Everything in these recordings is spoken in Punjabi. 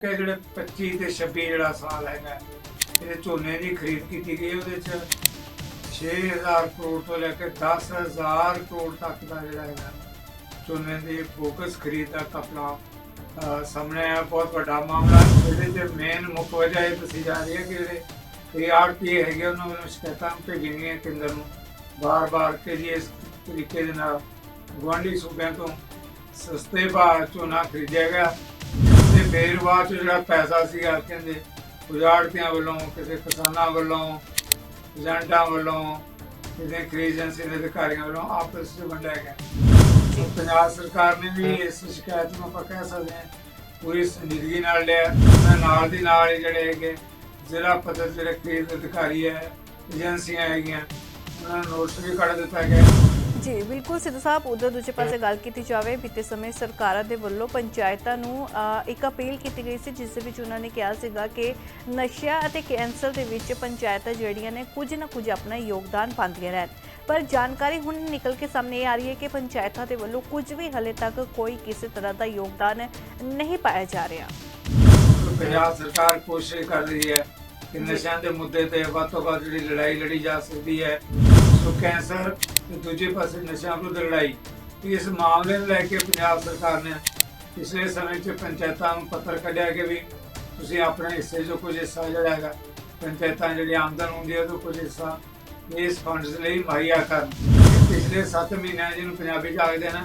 ਕਿ ਜਿਹੜੇ 25 ਤੇ 26 ਜਿਹੜਾ ਸਾਲ ਹੈਗਾ ਇਹਦੇ ਝੋਨੇ ਦੀ ਖਰੀਦ ਕੀਤੀ ਗਈ ਉਹਦੇ ਚ 6000 ਕਰੋੜ ਤੋਂ ਲੈ ਕੇ 10000 ਕਰੋੜ ਤੱਕ ਦਾ ਜਿਹੜਾ ਹੈਗਾ, ਝੋਨੇ ਦੀ ਫੋਕਸ ਖਰੀਦ ਦਾ ਕਪੜਾ ਸਾਹਮਣੇ ਆਇਆ। ਬਹੁਤ ਵੱਡਾ ਮਾਮਲਾ ਇਹਦੇ ਚ ਮੇਨ ਮੁੱਖ ਵਜ੍ਹਾ ਇਹ ਦੱਸੀ ਜਾ ਰਹੀ ਹੈ ਕਿ ਜਿਹੜੇ ਕਈ ਆੜਤੀ ਹੈਗੇ, ਉਹਨਾਂ ਨੂੰ ਸ਼ਿਕਾਇਤਾਂ ਭੇਜਣੀਆਂ ਕੇਂਦਰ ਨੂੰ। ਬਾਰ-ਬਾਰ ਕਿ ਜੀ ਇਸ ਤਰੀਕੇ ਦੇ ਨਾਲ ਗੁਆਂਢੀ ਸੂਬਿਆਂ ਤੋਂ ਸਸਤੇ ਭਾਅ ਝੋਨਾ ਖਰੀਦਿਆ ਗਿਆ। ਫੇਰ ਬਾਅਦ ਚ ਜਿਹੜਾ ਪੈਸਾ ਸੀਗਾ ਕਹਿੰਦੇ ਉਜਾੜਤਿਆਂ ਵੱਲੋਂ ਕਿਸੇ ਕਿਸਾਨਾਂ ਵੱਲੋਂ ਏਜੰਟਾਂ ਵੱਲੋਂ ਕਿਸੇ ਖਰੀਦ ਏਜੰਸੀ ਦੇ ਅਧਿਕਾਰੀਆਂ ਵੱਲੋਂ ਆਪਸ ਵਿੱਚ ਵੰਡਿਆ ਗਿਆ। ਪੰਜਾਬ ਸਰਕਾਰ ਨੇ ਵੀ ਇਸ ਸ਼ਿਕਾਇਤ ਨੂੰ ਆਪਾਂ ਕਹਿ ਸਕਦੇ ਹਾਂ ਪੂਰੀ ਸੰਜੀਦਗੀ ਨਾਲ ਲਿਆ। ਨਾਲ ਦੀ ਨਾਲ ਹੀ ਜਿਹੜੇ ਹੈਗੇ ਜ਼ਿਲ੍ਹਾ ਪੱਧਰ ਜਿਹੜੇ ਖਰੀਦ ਅਧਿਕਾਰੀ ਹੈ ਏਜੰਸੀਆਂ ਹੈਗੀਆਂ ਉਹਨਾਂ ਨੂੰ ਨੋਟਿਸ ਵੀ ਕੱਢ ਦਿੱਤਾ ਗਿਆ। ਜੀ ਬਿਲਕੁਲ ਸਿੱਧੂ ਸਾਹਿਬ ਉਧਰ ਦੂਜੇ ਪਾਸੇ ਗੱਲ ਕੀਤੀ ਜਾਵੇ ਬੀਤੇ ਸਮੇਂ ਸਰਕਾਰਾਂ ਦੇ ਵੱਲੋਂ ਪੰਚਾਇਤਾਂ ਨੂੰ ਇੱਕ ਅਪੀਲ ਕੀਤੀ ਗਈ ਸੀ ਜਿਸ ਦੇ ਵਿੱਚ ਉਹਨਾਂ ਨੇ ਕਿਹਾ ਸੀਗਾ ਕਿ ਨਸ਼ਾ ਅਤੇ ਕੈਂਸਰ ਦੇ ਵਿੱਚ ਪੰਚਾਇਤਾਂ ਜਿਹੜੀਆਂ ਨੇ ਕੁਝ ਨਾ ਕੁਝ ਆਪਣਾ ਯੋਗਦਾਨ ਪਾਉਂਦੀਆਂ ਰਹਿਣ। ਪਰ ਜਾਣਕਾਰੀ ਹੁਣ ਨਿਕਲ ਕੇ ਸਾਹਮਣੇ ਆ ਰਹੀ ਹੈ ਕਿ ਪੰਚਾਇਤਾਂ ਦੇ ਵੱਲੋਂ ਕੁਝ ਵੀ ਹਲੇ ਤੱਕ ਕੋਈ ਕਿਸੇ ਤਰ੍ਹਾਂ ਦਾ ਯੋਗਦਾਨ ਨਹੀਂ ਪਾਇਆ ਜਾ ਰਿਹਾ। ਪੰਜਾਬ ਸਰਕਾਰ ਕੋਸ਼ਿਸ਼ ਕਰ ਰਹੀ ਹੈ ਕਿ ਨਸ਼ਿਆਂ ਦੇ ਮੁੱਦੇ ਤੇ ਵੱਧ ਤੋਂ ਵੱਧ ਜਿਹੜੀ ਲੜਾਈ ਲੜੀ ਜਾ ਸਕਦੀ ਹੈ। ਸੋ ਕੈਂਸਰ ਤੇ ਦੂਜੇ ਪਾਸੇ ਨਸ਼ਿਆਂ ਵਿਰੁੱਧ ਲੜਾਈ। ਇਸ ਮਾਮਲੇ ਨੂੰ ਲੈ ਕੇ ਪੰਜਾਬ ਸਰਕਾਰ ਨੇ ਪਿਛਲੇ ਸਮੇਂ 'ਚ ਪੰਚਾਇਤਾਂ ਨੂੰ ਪੱਤਰ ਕੱਢਿਆ ਕਿ ਵੀ ਤੁਸੀਂ ਆਪਣੇ ਹਿੱਸੇ 'ਚੋਂ ਕੁਝ ਹਿੱਸਾ ਜਿਹੜਾ ਹੈਗਾ, ਪੰਚਾਇਤਾਂ ਜਿਹੜੀ ਆਮਦਨ ਹੁੰਦੀ ਹੈ ਉਹ ਕੁਝ ਹਿੱਸਾ ਇਸ ਫੰਡਸ ਲਈ ਮੁਹੱਈਆ ਕਰਨ। ਪਿਛਲੇ 7 ਮਹੀਨਿਆਂ ਜਿਹਨੂੰ ਪੰਜਾਬੀ 'ਚ ਆਖਦੇ ਨੇ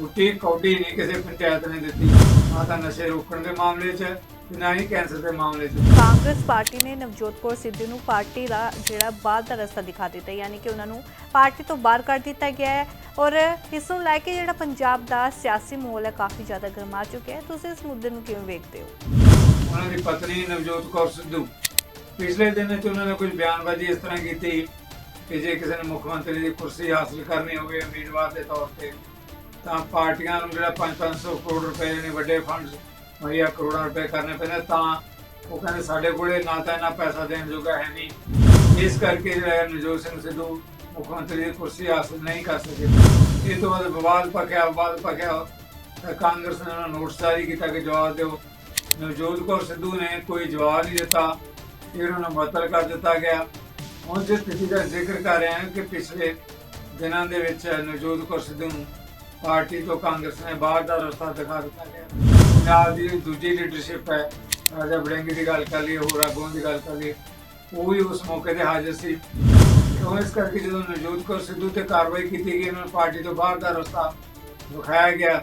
ਰੋਟੀ ਕੌਡੀ ਨਹੀਂ ਕਿਸੇ ਪੰਚਾਇਤ ਨੇ ਦਿੱਤੀ। ਨਾ ਤਾਂ ਨਸ਼ੇ ਰੋਕਣ ਦੇ ਮਾਮਲੇ 'ਚ ਨਾ ਹੀ ਕੈਂਸਰ ਦੇ ਮਾਮਲੇ 'ਚ। ਕਾਂਗਰਸ ਪਾਰਟੀ ਨੇ ਨਵਜੋਤ ਕੌਰ ਸਿੱਧੂ ਨੂੰ ਪਾਰਟੀ ਦਾ ਜਿਹੜਾ ਬਾਹਰ ਦਾ ਰਸਤਾ ਦਿਖਾ ਦਿੱਤਾ ਯਾਨੀ ਕਿ ਉਹਨਾਂ ਨੂੰ ਪਾਰਟੀ ਤੋਂ ਬਾਹਰ ਕੱਢ ਦਿੱਤਾ ਗਿਆ ਹੈ। ਔਰ ਇਸ ਨੂੰ ਲੈ ਕੇ ਜਿਹੜਾ ਪੰਜਾਬ ਦਾ ਸਿਆਸੀ ਮਾਹੌਲ ਹੈ ਕਾਫੀ ਜ਼ਿਆਦਾ ਗਰਮਾ ਚੁੱਕਿਆ ਹੈ। ਤੁਸੀਂ ਇਸ ਮੁੱਦੇ ਨੂੰ ਕਿਵੇਂ ਵੇਖਦੇ ਹੋ? ਉਹਨਾਂ ਦੀ ਪਤਨੀ ਨਵਜੋਤ ਕੌਰ ਸਿੱਧੂ ਪਿਛਲੇ ਦਿਨ 'ਚ ਉਹਨਾਂ ਨੇ ਕੁਝ ਬਿਆਨਬਾਜ਼ੀ ਇਸ ਤਰ੍ਹਾਂ ਕੀਤੀ ਕਿ ਜੇ ਕਿਸੇ ਨੇ ਮੁੱਖ ਮੰਤਰੀ ਦੀ ਕੁਰਸੀ ਹਾਸਲ ਕਰਨੀ ਹੋਵੇ ਉਮੀਦਵਾਰ ਦੇ ਤੌਰ ਤੇ ਤਾਂ ਪਾਰਟੀਆਂ ਨੂੰ ਜਿਹੜਾ 5-500 ਕਰੋੜ ਰੁਪਏ ਨੇ ਵੱਡੇ ਫੰਡ ਮੁਹੱਈਆ ਕਰੋੜਾਂ ਰੁਪਏ ਕਰਨੇ ਪੈਂਦੇ ਤਾਂ ਉਹ ਕਹਿੰਦੇ ਸਾਡੇ ਕੋਲੇ ਨਾ ਤਾਂ ਇੰਨਾ ਪੈਸਾ ਦੇਣ ਜੋਗਾ ਹੈ ਨਹੀਂ। ਇਸ ਕਰਕੇ ਜਿਹੜਾ ਹੈ ਨਵਜੋਤ ਸਿੰਘ ਸਿੱਧੂ ਮੁੱਖ ਮੰਤਰੀ ਦੀ ਕੁਰਸੀ ਹਾਸਲ ਨਹੀਂ ਕਰ ਸਕੇ। ਇਹ ਤੋਂ ਬਾਅਦ ਵਿਵਾਦ ਪਕਿਆ ਵਿਵਾਦ ਪਕਿਆ ਤਾਂ ਕਾਂਗਰਸ ਨੇ ਉਹਨਾਂ ਨੂੰ ਨੋਟਿਸ ਜਾਰੀ ਕੀਤਾ ਕਿ ਜਵਾਬ ਦਿਓ। ਨਵਜੋਤ ਕੌਰ ਸਿੱਧੂ ਨੇ ਕੋਈ ਜਵਾਬ ਨਹੀਂ ਦਿੱਤਾ। ਫਿਰ ਉਹਨਾਂ ਨੂੰ ਮੁਅੱਤਲ ਕਰ ਦਿੱਤਾ ਗਿਆ। ਹੁਣ ਜਿਸ ਸਥਿਤੀ ਦਾ ਜ਼ਿਕਰ ਕਰ ਰਹੇ ਹਾਂ ਕਿ ਪਿਛਲੇ ਦਿਨਾਂ ਦੇ ਵਿੱਚ ਨਵਜੋਤ ਕੌਰ ਸਿੱਧੂ ਨੂੰ ਪਾਰਟੀ ਤੋਂ ਕਾਂਗਰਸ ਨੇ ਬਾਹਰ ਦਾ ਰਸਤਾ ਦਿਖਾ ਦਿੱਤਾ ਗਿਆ। ਪੰਜਾਬ ਦੀ ਦੂਜੀ ਲੀਡਰਸ਼ਿਪ ਹੈ। ਰਾਜਾ ਵੜਿੰਗ ਦੀ ਗੱਲ ਕਰ ਲਈ ਹੋਰ ਆਗੂਆਂ ਦੀ ਗੱਲ ਕਰ ਲਈ ਉਹ ਵੀ ਉਸ ਮੌਕੇ ਤੇ ਹਾਜ਼ਰ ਸੀ। ਕਿਉਂ ਇਸ ਕਰਕੇ ਜਦੋਂ ਨਵਜੋਤ ਕੌਰ ਸਿੱਧੂ ਤੇ ਕਾਰਵਾਈ ਕੀਤੀ ਗਈ, ਉਹਨਾਂ ਨੂੰ ਪਾਰਟੀ ਤੋਂ ਬਾਹਰ ਦਾ ਰਸਤਾ ਵਿਖਾਇਆ ਗਿਆ।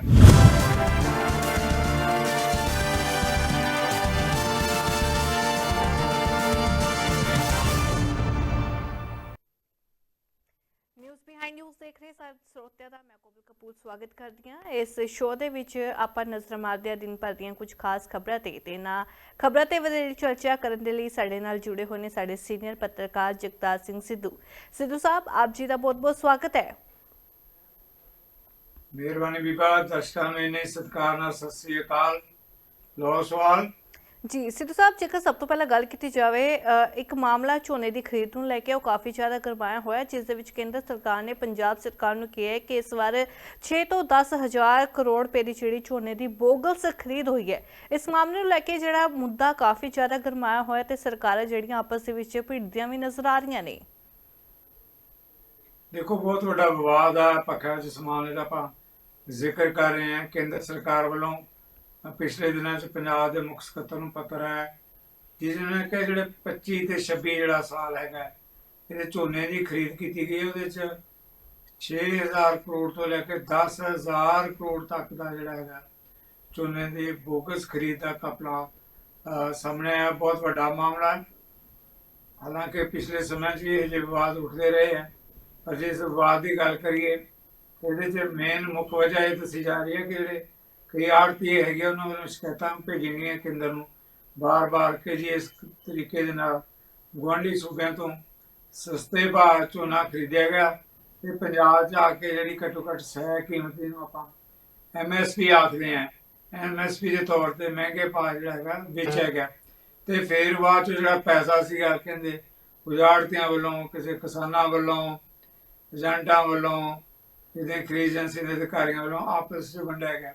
ਨਿਊਜ਼ ਬਿਹਾਈਂਡ ਨਿਊਜ਼ ਦੇਖ ਰਹੇ ਸਾਰੇ ਸਰੋਤਿਆਂ ਦਾ ਮੈਂ ਕੋਮਲ ਕਪੂਰ ਸਵਾਗਤ ਕਰਦੀ ਹਾਂ। ਇਸ ਸ਼ੋਅ ਦੇ ਵਿੱਚ ਆਪਾਂ ਨਜ਼ਰ ਮਾਰਦੇ ਹਾਂ ਦਿਨ ਭਰ ਦੀਆਂ ਕੁਝ ਖਾਸ ਖਬਰਾਂ ਤੇ। ਤੇ ਨਾ ਖਬਰਾਂ ਤੇ ਵਧੇਰੇ ਚਰਚਾ ਕਰਨ ਦੇ ਲਈ ਸਾਡੇ ਨਾਲ ਜੁੜੇ ਹੋਏ ਨੇ ਸਾਡੇ ਸੀਨੀਅਰ ਪੱਤਰਕਾਰ ਜਗਤਾਰ ਸਿੰਘ ਸਿੱਧੂ। ਸਿੱਧੂ ਸਾਹਿਬ, ਆਪ ਜੀ ਦਾ ਬਹੁਤ-ਬਹੁਤ ਸਵਾਗਤ ਹੈ। ਮਿਹਰਬਾਨੀ ਬੀਬਾ ਦਰਸ਼ਕਾਂ ਨੂੰ ਇਹਨੇ ਸਤਿਕਾਰ ਨਾਲ ਸਤਿ ਸ੍ਰੀ ਅਕਾਲ। ਲੋ ਸਵਾਲ। ਜੀ, ਸਿੱਧੂ ਸਾਹਿਬ, ਜੇਕਰ ਸਭ ਤੋਂ ਪਹਿਲਾਂ ਗੱਲ ਕੀਤੀ ਜਾਵੇ ਇੱਕ ਮਾਮਲਾ ਝੋਨੇ ਦੀ ਖਰੀਦ ਨੂੰ ਲੈ ਕੇ ਉਹ ਕਾਫੀ ਜ਼ਿਆਦਾ ਗਰਮਾਇਆ ਹੋਇਆ, ਜਿਸ ਦੇ ਵਿੱਚ ਕੇਂਦਰ ਸਰਕਾਰ ਨੇ, ਪੰਜਾਬ ਸਰਕਾਰ ਨੂੰ ਕਿਹਾ ਹੈ ਕਿ ਇਸ ਵਾਰ 6 ਤੋਂ 10 ਹਜ਼ਾਰ ਕਰੋੜ ਰੁਪਏ ਦੀ ਜਿਹੜੀ ਝੋਨੇ ਦੀ ਬੋਗਸ ਖਰੀਦ ਹੋਈ ਹੈ, ਇਸ ਮਾਮਲੇ ਨੂੰ ਲੈ ਕੇ ਜਿਹੜਾ ਮੁੱਦਾ ਕਾਫੀ ਜ਼ਿਆਦਾ ਗਰਮਾਇਆ ਹੋਇਆ ਤੇ ਸਰਕਾਰਾਂ ਜਿਹੜੀਆਂ ਆਪਸ ਦੇ ਵਿੱਚ ਭਿੜਦੀਆਂ ਵੀ ਨਜ਼ਰ ਆ ਰਹੀਆਂ ਨੇ। ਦੇਖੋ, ਬਹੁਤ ਵੱਡਾ ਵਿਵਾਦ ਆ ਪੱਖਾ ਜਿਸ ਮਾਮਲੇ ਦਾ ਆਪਾਂ ਜ਼ਿਕਰ ਕਰ ਰਹੇ ਹਾਂ, ਕੇਂਦਰ ਸਰਕਾਰ ਵੱਲੋਂ ਪਿਛਲੇ ਦਿਨਾਂ 'ਚ ਪੰਜਾਬ ਦੇ ਮੁੱਖ ਸਕੱਤਰ ਨੂੰ ਪੱਤਰ ਆਇਆ ਜਿਸ ਨੇ ਕਿ ਜਿਹੜੇ 25 ਤੇ 26 ਜਿਹੜਾ ਸਾਲ ਹੈਗਾ, ਇਹਦੇ ਝੋਨੇ ਦੀ ਖਰੀਦ ਕੀਤੀ ਗਈ ਉਹਦੇ 'ਚ 6000 ਕਰੋੜ ਤੋਂ ਲੈ ਕੇ 10000 ਕਰੋੜ ਤੱਕ ਦਾ ਜਿਹੜਾ ਹੈਗਾ ਝੋਨੇ ਦੀ ਬੋਗਸ ਖਰੀਦ ਦਾ ਕਪੜਾ ਸਾਹਮਣੇ ਆਇਆ। ਬਹੁਤ ਵੱਡਾ ਮਾਮਲਾ ਹੈ। ਹਾਲਾਂਕਿ ਪਿਛਲੇ ਸਮੇਂ 'ਚ ਵੀ ਇਹ ਜਿਹੇ ਵਿਵਾਦ ਉੱਠਦੇ ਰਹੇ ਹੈ, ਪਰ ਜੇ ਇਸ ਵਿਵਾਦ ਦੀ ਗੱਲ ਕਰੀਏ, ਇਹਦੇ 'ਚ ਮੇਨ ਮੁੱਖ ਵਜ੍ਹਾ ਇਹ ਦੱਸੀ ਜਾ ਰਹੀ ਹੈ ਕਿ ਜਿਹੜੇ ਕਈ ਆੜਤੀ ਹੈਗੇ ਉਹਨਾਂ ਵੱਲੋਂ ਸ਼ਿਕਾਇਤਾਂ ਭੇਜਣੀਆਂ ਕੇਂਦਰ ਨੂੰ। ਬਾਰ-ਬਾਰ ਕਿ ਜੀ ਇਸ ਤਰੀਕੇ ਦੇ ਨਾਲ ਗੁਆਂਢੀ ਸੂਬਿਆਂ ਤੋਂ ਸਸਤੇ ਭਾਅ ਝੋਨਾ ਖਰੀਦਿਆ ਗਿਆ ਤੇ ਪੰਜਾਬ 'ਚ ਆ ਕੇ ਜਿਹੜੀ ਘੱਟੋ ਘੱਟ ਸਹਿ ਕੀਮਤ ਨੂੰ ਆਪਾਂ ਐਮਐਸਪੀ ਆਖਦੇ ਆ ਐਮਐਸਪੀ ਦੇ ਤੌਰ ਤੇ ਮਹਿੰਗੇ ਭਾਅ ਜਿਹੜਾ ਹੈਗਾ ਵੇਚਿਆ ਗਿਆ। ਤੇ ਫੇਰ ਬਾਅਦ 'ਚ ਜਿਹੜਾ ਪੈਸਾ ਸੀਗਾ ਕਹਿੰਦੇ ਉਜਾੜਤਿਆਂ ਵੱਲੋਂ ਕਿਸੇ ਕਿਸਾਨਾਂ ਵੱਲੋਂ ਏਜੰਟਾਂ ਵੱਲੋਂ ਇਹਦੇ ਖਰੀਦ ਏਜੰਸੀ ਦੇ ਅਧਿਕਾਰੀਆਂ ਵੱਲੋਂ ਆਪਸ ਵਿੱਚ ਵੰਡਿਆ ਗਿਆ।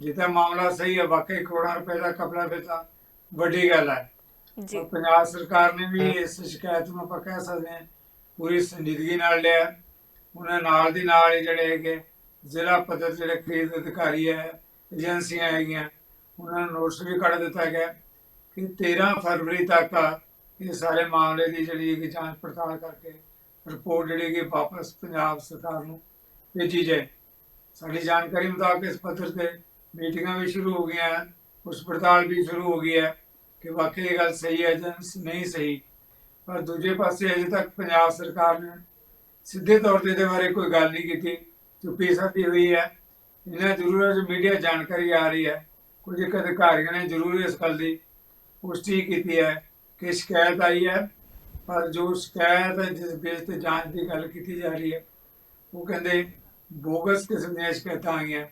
ਜੇ ਤਾਂ ਮਾਮਲਾ ਸਹੀ ਹੈ ਵਾਕਈ ਕਰੋੜਾਂ ਰੁਪਏ ਦਾ ਕਪੜਾ ਤਾਂ ਵੱਡੀ ਗੱਲ ਹੈ। ਜੀ। ਪੰਜਾਬ ਸਰਕਾਰ ਨੇ ਵੀ ਇਸ ਸ਼ਿਕਾਇਤ ਨੂੰ ਆਪਾਂ ਕਹਿ ਸਕਦੇ ਹਾਂ ਪੂਰੀ ਸੰਜੀਦਗੀ ਨਾਲ ਲਿਆ। ਉਹਨਾਂ ਨਾਲ ਦੀ ਨਾਲ ਹੀ ਜਿਹੜੇ ਹੈਗੇ ਜ਼ਿਲ੍ਹਾ ਪੱਧਰ ਤੇ ਜਿਹੜੇ ਖਰੀਦ ਅਧਿਕਾਰੀ ਹੈ ਏਜੰਸੀਆਂ ਹੈਗੀਆਂ ਉਹਨਾਂ ਨੂੰ ਨੋਟਿਸ ਵੀ ਕੱਢ ਦਿੱਤਾ ਗਿਆ ਕਿ 13 ਫਰਵਰੀ ਤੱਕ ਇਹ ਸਾਰੇ ਮਾਮਲੇ ਦੀ ਜਿਹੜੀ ਹੈਗੀ ਜਾਂਚ ਪੜਤਾਲ ਕਰਕੇ ਰਿਪੋਰਟ ਜਿਹੜੀ ਹੈਗੀ ਵਾਪਸ ਪੰਜਾਬ ਸਰਕਾਰ ਨੂੰ ਭੇਜੀ ਜਾਏ। ਸਾਡੀ ਜਾਣਕਾਰੀ ਮੁਤਾਬਕ ਇਸ ਪੱਧਰ ਤੇ ਮੀਟਿੰਗਾਂ ਵੀ ਸ਼ੁਰੂ ਹੋ ਗਈਆਂ ਉਸ ਪੜਤਾਲ ਵੀ ਸ਼ੁਰੂ ਹੋ ਗਈ ਹੈ ਕਿ ਵਾਕਈ ਇਹ ਗੱਲ ਸਹੀ ਹੈ ਜਾਂ ਨਹੀਂ ਸਹੀ। ਪਰ ਦੂਜੇ ਪਾਸੇ ਅਜੇ ਤੱਕ ਪੰਜਾਬ ਸਰਕਾਰ ਨੇ ਸਿੱਧੇ ਤੌਰ ਤੇ ਇਹਦੇ ਬਾਰੇ ਕੋਈ ਗੱਲ ਨਹੀਂ ਕੀਤੀ, ਚੁੱਪੀ ਸਾਧੀ ਹੋਈ ਹੈ। ਇਹਨਾਂ ਜ਼ਰੂਰ ਹੈ ਜੋ ਮੀਡੀਆ ਜਾਣਕਾਰੀ ਆ ਰਹੀ ਹੈ। ਕੁਝ ਇੱਕ ਅਧਿਕਾਰੀਆਂ ਨੇ ਜ਼ਰੂਰ ਇਸ ਗੱਲ ਦੀ ਪੁਸ਼ਟੀ ਕੀਤੀ ਹੈ ਕਿ ਸ਼ਿਕਾਇਤ ਆਈ ਹੈ। ਪਰ ਜੋ ਸ਼ਿਕਾਇਤ ਹੈ, ਜਿਸ ਬੇਸ ਤੇ ਜਾਂਚ ਦੀ ਗੱਲ ਕੀਤੀ ਜਾ ਰਹੀ ਹੈ, ਉਹ ਕਹਿੰਦੇ ਬੋਗਸ ਕਿਸਮ ਦੀਆਂ ਸ਼ਿਕਾਇਤਾਂ ਆਈਆਂ।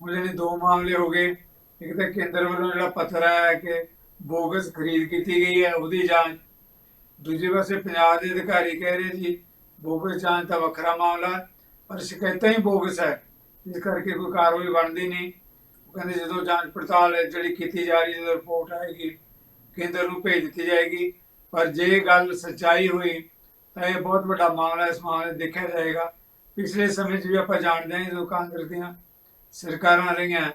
ਹੁਣ ਜਿਹੜੇ ਦੋ ਮਾਮਲੇ ਹੋ ਗਏ। ਇੱਕ ਤਾਂ ਕੇਂਦਰ ਵੱਲੋਂ ਜਿਹੜਾ ਪੱਥਰ ਆਇਆ ਕਿ ਬੋਗਸ ਖਰੀਦ ਕੀਤੀ ਗਈ ਹੈ, ਉਹਦੀ ਜਾਂਚ। ਦੂਜੇ ਪਾਸੇ ਪੰਜਾਬ ਦੇ ਅਧਿਕਾਰੀ ਕਹਿ ਰਹੇ ਜੀ, ਬੋਗਸ ਜਾਂਚ ਤਾਂ ਵੱਖਰਾ ਮਾਮਲਾ ਪਰ ਸ਼ਿਕਾਇਤਾਂ ਹੀ ਬੋਗਸ ਹੈ। ਇਸ ਕਰਕੇ ਕੋਈ ਕਾਰਵਾਈ ਬਣਦੀ ਨਹੀਂ। ਉਹ ਕਹਿੰਦੇ ਜਦੋਂ ਜਾਂਚ ਪੜਤਾਲ ਜਿਹੜੀ ਕੀਤੀ ਜਾ ਰਹੀ ਹੈ ਰਿਪੋਰਟ ਆਏਗੀ, ਕੇਂਦਰ ਨੂੰ ਭੇਜ ਦਿੱਤੀ ਜਾਏਗੀ। ਪਰ ਜੇ ਗੱਲ ਸੱਚਾਈ ਹੋਈ, ਤਾਂ ਇਹ ਬਹੁਤ ਵੱਡਾ ਮਾਮਲਾ ਇਸ ਮਾਮਲੇ ਦੇਖਿਆ ਜਾਏਗਾ। ਪਿਛਲੇ ਸਮੇਂ 'ਚ ਵੀ ਆਪਾਂ ਜਾਣਦੇ ਹਾਂ, ਜਦੋਂ ਕਾਂਗਰਸ ਦੀਆਂ ਸਰਕਾਰਾਂ ਰਹੀਆਂ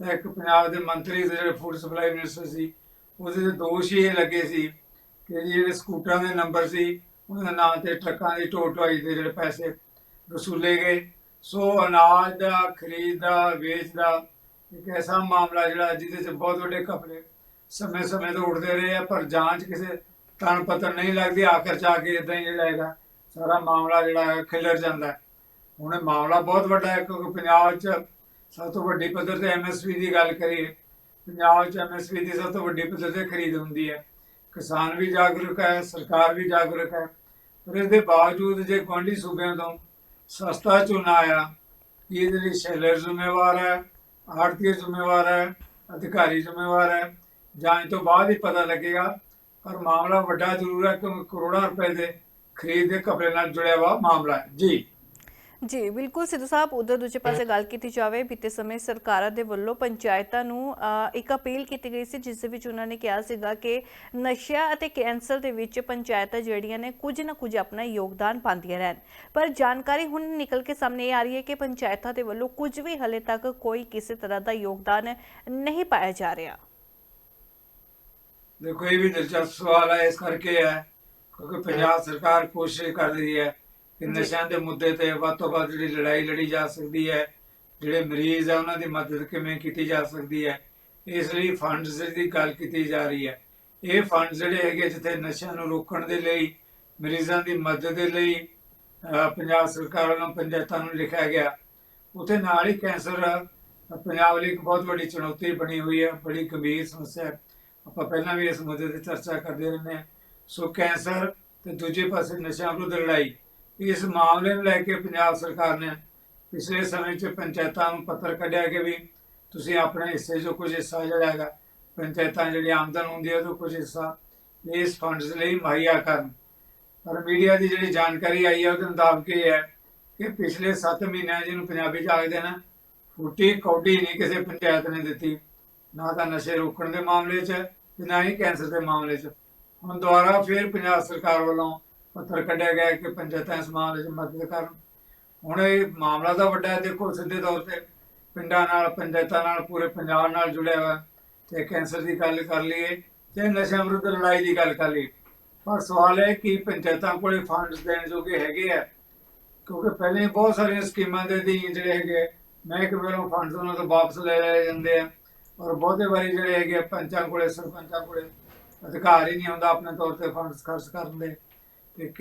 ਤਾਂ ਇੱਕ ਪੰਜਾਬ ਦੇ ਮੰਤਰੀ ਜਿਹੜੇ ਫੂਡ ਸਪਲਾਈ ਮਿਨਿਸਟਰ ਸੀ, ਉਹਦੇ ਤੇ ਦੋਸ਼ ਹੀ ਇਹ ਲੱਗੇ ਸੀ ਕਿ ਜਿਹੜੇ ਸਕੂਟਰਾਂ ਦੇ ਨੰਬਰ ਸੀ ਉਹਨਾਂ ਨਾਂ ਤੇ ਟਰੱਕਾਂ ਦੀ ਢੋਹ ਢੁਆਈ ਦੇ ਜਿਹੜੇ ਪੈਸੇ ਵਸੂਲੇ ਗਏ। ਸੋ ਅਨਾਜ ਦਾ, ਖਰੀਦ ਦਾ, ਵੇਚ ਦਾ, ਇੱਕ ਐਸਾ ਮਾਮਲਾ ਜਿਹੜਾ ਜਿਹਦੇ 'ਚ ਬਹੁਤ ਵੱਡੇ ਘਪਲੇ ਸਮੇਂ ਸਮੇਂ ਤੋਂ ਉੱਠਦੇ ਰਹੇ ਆ, ਪਰ ਜਾਂਚ ਕਿਸੇ ਤਣ ਪਤਨ ਨਹੀਂ ਲੱਗਦੀ, ਆਖਰ ਚ ਆ ਕੇ ਇਦਾਂ ਹੀ ਜਿਹੜਾ ਹੈਗਾ, ਸਾਰਾ ਮਾਮਲਾ ਜਿਹੜਾ ਹੈ, ਖਿਲਰ ਜਾਂਦਾ। ਹੁਣ ਮਾਮਲਾ ਬਹੁਤ ਵੱਡਾ ਹੈ, ਕਿਉਂਕਿ ਪੰਜਾਬ 'ਚ ਸਭ ਤੋਂ ਵੱਡੀ ਪੱਧਰ ਤੇ ਐਮਐਸਪੀ ਦੀ ਗੱਲ ਕਰੀਏ, ਪੰਜਾਬ 'ਚ ਐਮਐਸਪੀ ਦੀ ਸਭ ਤੋਂ ਵੱਡੀ ਪੱਧਰ ਤੇ ਖਰੀਦ ਹੁੰਦੀ ਹੈ। ਕਿਸਾਨ ਵੀ ਜਾਗਰੂਕ ਹੈ, ਸਰਕਾਰ ਵੀ ਜਾਗਰੂਕ ਹੈ। ਪਰ ਇਸ ਦੇ ਬਾਵਜੂਦ ਜੇ ਗੁਆਂਢੀ ਸੂਬਿਆਂ ਤੋਂ ਸਸਤਾ ਝੋਨਾ ਆਇਆ, ਇਹਦੇ ਲਈ ਸ਼ੈਲਰ ਜ਼ਿੰਮੇਵਾਰ ਹੈ ਆੜਤੀ ਜ਼ਿੰਮੇਵਾਰ ਹੈ, ਅਧਿਕਾਰੀ ਜ਼ਿੰਮੇਵਾਰ ਹੈ। ਜਾਂਚ ਤੋਂ ਬਾਅਦ ਹੀ ਪਤਾ ਲੱਗੇਗਾ, ਪਰ ਮਾਮਲਾ ਵੱਡਾ ਜ਼ਰੂਰ ਹੈ ਕਿ ਕਰੋੜਾਂ ਰੁਪਏ ਦੇ ਖਰੀਦ ਦੇ ਘਪਲੇ ਨਾਲ ਜੁੜਿਆ ਹੋਇਆ ਮਾਮਲਾ ਹੈ। ਜੀ। ਜੀ ਬਿਲਕੁਲ ਸਿੱਧੂ ਸਾਹਿਬ ਉਧਰ ਦੂਜੇ ਪਾਸੇ ਗੱਲ ਕੀਤੀ ਜਾਵੇ ਬੀਤੇ ਸਮੇਂ ਸਰਕਾਰਾਂ ਦੇ ਵੱਲੋਂ ਪੰਚਾਇਤਾਂ ਨੂੰ ਇੱਕ ਅਪੀਲ ਕੀਤੀ ਗਈ ਸੀ ਜਿਸ ਦੇ ਵਿੱਚ ਉਹਨਾਂ ਨੇ ਕਿਹਾ ਸੀਗਾ ਕਿ ਨਸ਼ਾ ਅਤੇ ਕੈਂਸਰ ਦੇ ਵਿੱਚ ਪੰਚਾਇਤਾਂ ਜਿਹੜੀਆਂ ਨੇ ਕੁਝ ਨਾ ਕੁਝ ਆਪਣਾ ਯੋਗਦਾਨ ਪਾਉਂਦੀਆਂ ਰਹਿਣ। ਪਰ ਜਾਣਕਾਰੀ ਹੁਣ ਨਿਕਲ ਕੇ ਸਾਹਮਣੇ ਆ ਰਹੀ ਹੈ ਕਿ ਪੰਚਾਇਤਾਂ ਦੇ ਵੱਲੋਂ ਕੁਝ ਵੀ ਹਲੇ ਤੱਕ ਕੋਈ ਕਿਸੇ ਤਰ੍ਹਾਂ ਦਾ ਯੋਗਦਾਨ ਨਹੀਂ ਪਾਇਆ ਜਾ ਰਿਹਾ। ਦੇਖੋ ਇਹ ਵੀ ਦਿਲਚਸਪ ਸਵਾਲ ਹੈ ਇਸ ਕਰਕੇ ਹੈ ਕਿਉਂਕਿ ਪੰਜਾਬ ਸਰਕਾਰ ਕੋਸ਼ਿਸ਼ ਕਰ ਰਹੀ ਹੈ ਕਿ ਨਸ਼ਿਆਂ ਦੇ ਮੁੱਦੇ ਤੇ ਵੱਧ ਤੋਂ ਵੱਧ ਜਿਹੜੀ ਲੜਾਈ ਲੜੀ ਜਾ ਸਕਦੀ ਹੈ, ਜਿਹੜੇ ਮਰੀਜ਼ ਆ, ਉਹਨਾਂ ਦੀ ਮਦਦ ਕਿਵੇਂ ਕੀਤੀ ਜਾ ਸਕਦੀ ਹੈ, ਇਸ ਲਈ ਫੰਡਸ ਦੀ ਗੱਲ ਕੀਤੀ ਜਾ ਰਹੀ ਹੈ। ਇਹ ਫੰਡ ਜਿਹੜੇ ਹੈਗੇ ਜਿੱਥੇ ਨਸ਼ਿਆਂ ਨੂੰ ਰੋਕਣ ਦੇ ਲਈ, ਮਰੀਜ਼ਾਂ ਦੀ ਮਦਦ ਦੇ ਲਈ ਪੰਜਾਬ ਸਰਕਾਰ ਵੱਲੋਂ ਪੰਚਾਇਤਾਂ ਨੂੰ ਲਿਖਿਆ ਗਿਆ। ਉਥੇ ਨਾਲ ਹੀ ਕੈਂਸਰ, ਪੰਜਾਬ ਲਈ ਇੱਕ ਬਹੁਤ ਵੱਡੀ ਚੁਣੌਤੀ ਬਣੀ ਹੋਈ ਹੈ, ਬੜੀ ਗੰਭੀਰ ਸਮੱਸਿਆ ਹੈ। ਆਪਾਂ ਪਹਿਲਾਂ ਵੀ ਇਸ ਮੁੱਦੇ ਤੇ ਚਰਚਾ ਕਰਦੇ ਰਹਿੰਦੇ ਹਾਂ। ਸੋ ਕੈਂਸਰ ਤੇ ਦੂਜੇ ਪਾਸੇ ਨਸ਼ਿਆਂ ਵਿਰੁੱਧ ਲੜਾਈ ਇਸ ਮਾਮਲੇ ਨੂੰ ਲੈ ਕੇ ਪੰਜਾਬ ਸਰਕਾਰ ਨੇ ਪਿਛਲੇ ਸਮੇਂ 'ਚ ਪੰਚਾਇਤਾਂ ਨੂੰ ਪੱਤਰ ਕੱਢਿਆ ਕਿ ਵੀ ਤੁਸੀਂ ਆਪਣੇ ਹਿੱਸੇ 'ਚੋਂ ਕੁਝ ਹਿੱਸਾ ਜਿਹੜਾ ਹੈਗਾ, ਪੰਚਾਇਤਾਂ ਜਿਹੜੀ ਆਮਦਨ ਹੁੰਦੀ ਹੈ ਉਹਦਾ ਕੁਝ ਹਿੱਸਾ ਇਸ ਫੰਡਸ ਲਈ ਮੁਹੱਈਆ ਕਰਨ। ਪਰ ਮੀਡੀਆ ਦੀ ਜਿਹੜੀ ਜਾਣਕਾਰੀ ਆਈ ਹੈ ਉਹਦੇ ਮੁਤਾਬਕ ਇਹ ਹੈ ਕਿ ਪਿਛਲੇ 7 ਮਹੀਨਿਆਂ ਜਿਹਨੂੰ ਪੰਜਾਬੀ 'ਚ ਆਖਦੇ ਨੇ, ਫੁੱਟੀ ਕੌਡੀ ਨਹੀਂ ਕਿਸੇ ਪੰਚਾਇਤ ਨੇ ਦਿੱਤੀ। ਨਾ ਤਾਂ ਨਸ਼ੇ ਰੋਕਣ ਦੇ ਮਾਮਲੇ 'ਚ ਤੇ ਨਾ ਹੀ ਕੈਂਸਰ ਦੇ ਮਾਮਲੇ 'ਚ। ਹੁਣ ਦੁਬਾਰਾ ਫਿਰ ਪੰਜਾਬ ਸਰਕਾਰ ਵੱਲੋਂ ਪੱਤਰ ਕੱਢਿਆ ਗਿਆ ਕਿ ਪੰਚਾਇਤਾਂ ਸਮਾਜ ਵਿੱਚ ਮਦਦ ਕਰਨ। ਹੁਣ ਇਹ ਮਾਮਲਾ ਤਾਂ ਵੱਡਾ ਹੈ, ਦੇਖੋ ਸਿੱਧੇ ਤੌਰ ਤੇ ਪਿੰਡਾਂ ਨਾਲ, ਪੰਚਾਇਤਾਂ ਨਾਲ, ਪੂਰੇ ਪੰਜਾਬ ਨਾਲ ਜੁੜਿਆ ਹੋਇਆ। ਤੇ ਕੈਂਸਰ ਦੀ ਗੱਲ ਕਰ ਲਈਏ ਤੇ ਨਸ਼ਿਆਂ ਵਿਰੁੱਧ ਲੜਾਈ ਦੀ ਗੱਲ ਕਰ ਲਈਏ। ਪਰ ਸਵਾਲ ਹੈ ਕਿ ਪੰਚਾਇਤਾਂ ਕੋਲੇ ਫੰਡਸ ਦੇਣ ਜੋਗੇ ਹੈਗੇ ਆ? ਕਿਉਂਕਿ ਪਹਿਲੇ ਬਹੁਤ ਸਾਰੀਆਂ ਸਕੀਮਾਂ ਦੇ ਅਧੀਨ ਜਿਹੜੇ ਹੈਗੇ ਮੈਂ ਮਹਿਕਮੇ ਵੱਲੋਂ ਫੰਡਸ ਉਹਨਾਂ ਤੋਂ ਵਾਪਸ ਲੈ ਲਏ ਜਾਂਦੇ ਆ। ਔਰ ਬਹੁਤੇ ਵਾਰੀ ਜਿਹੜੇ ਹੈਗੇ ਪੰਚਾਂ ਕੋਲੇ, ਸਰਪੰਚਾਂ ਕੋਲੇ ਅਧਿਕਾਰ ਹੀ ਨਹੀਂ ਹੁੰਦਾ ਆਪਣੇ ਤੌਰ ਤੇ ਫੰਡਸ ਖਰਚ ਕਰਨ ਦੇ। ਤੇ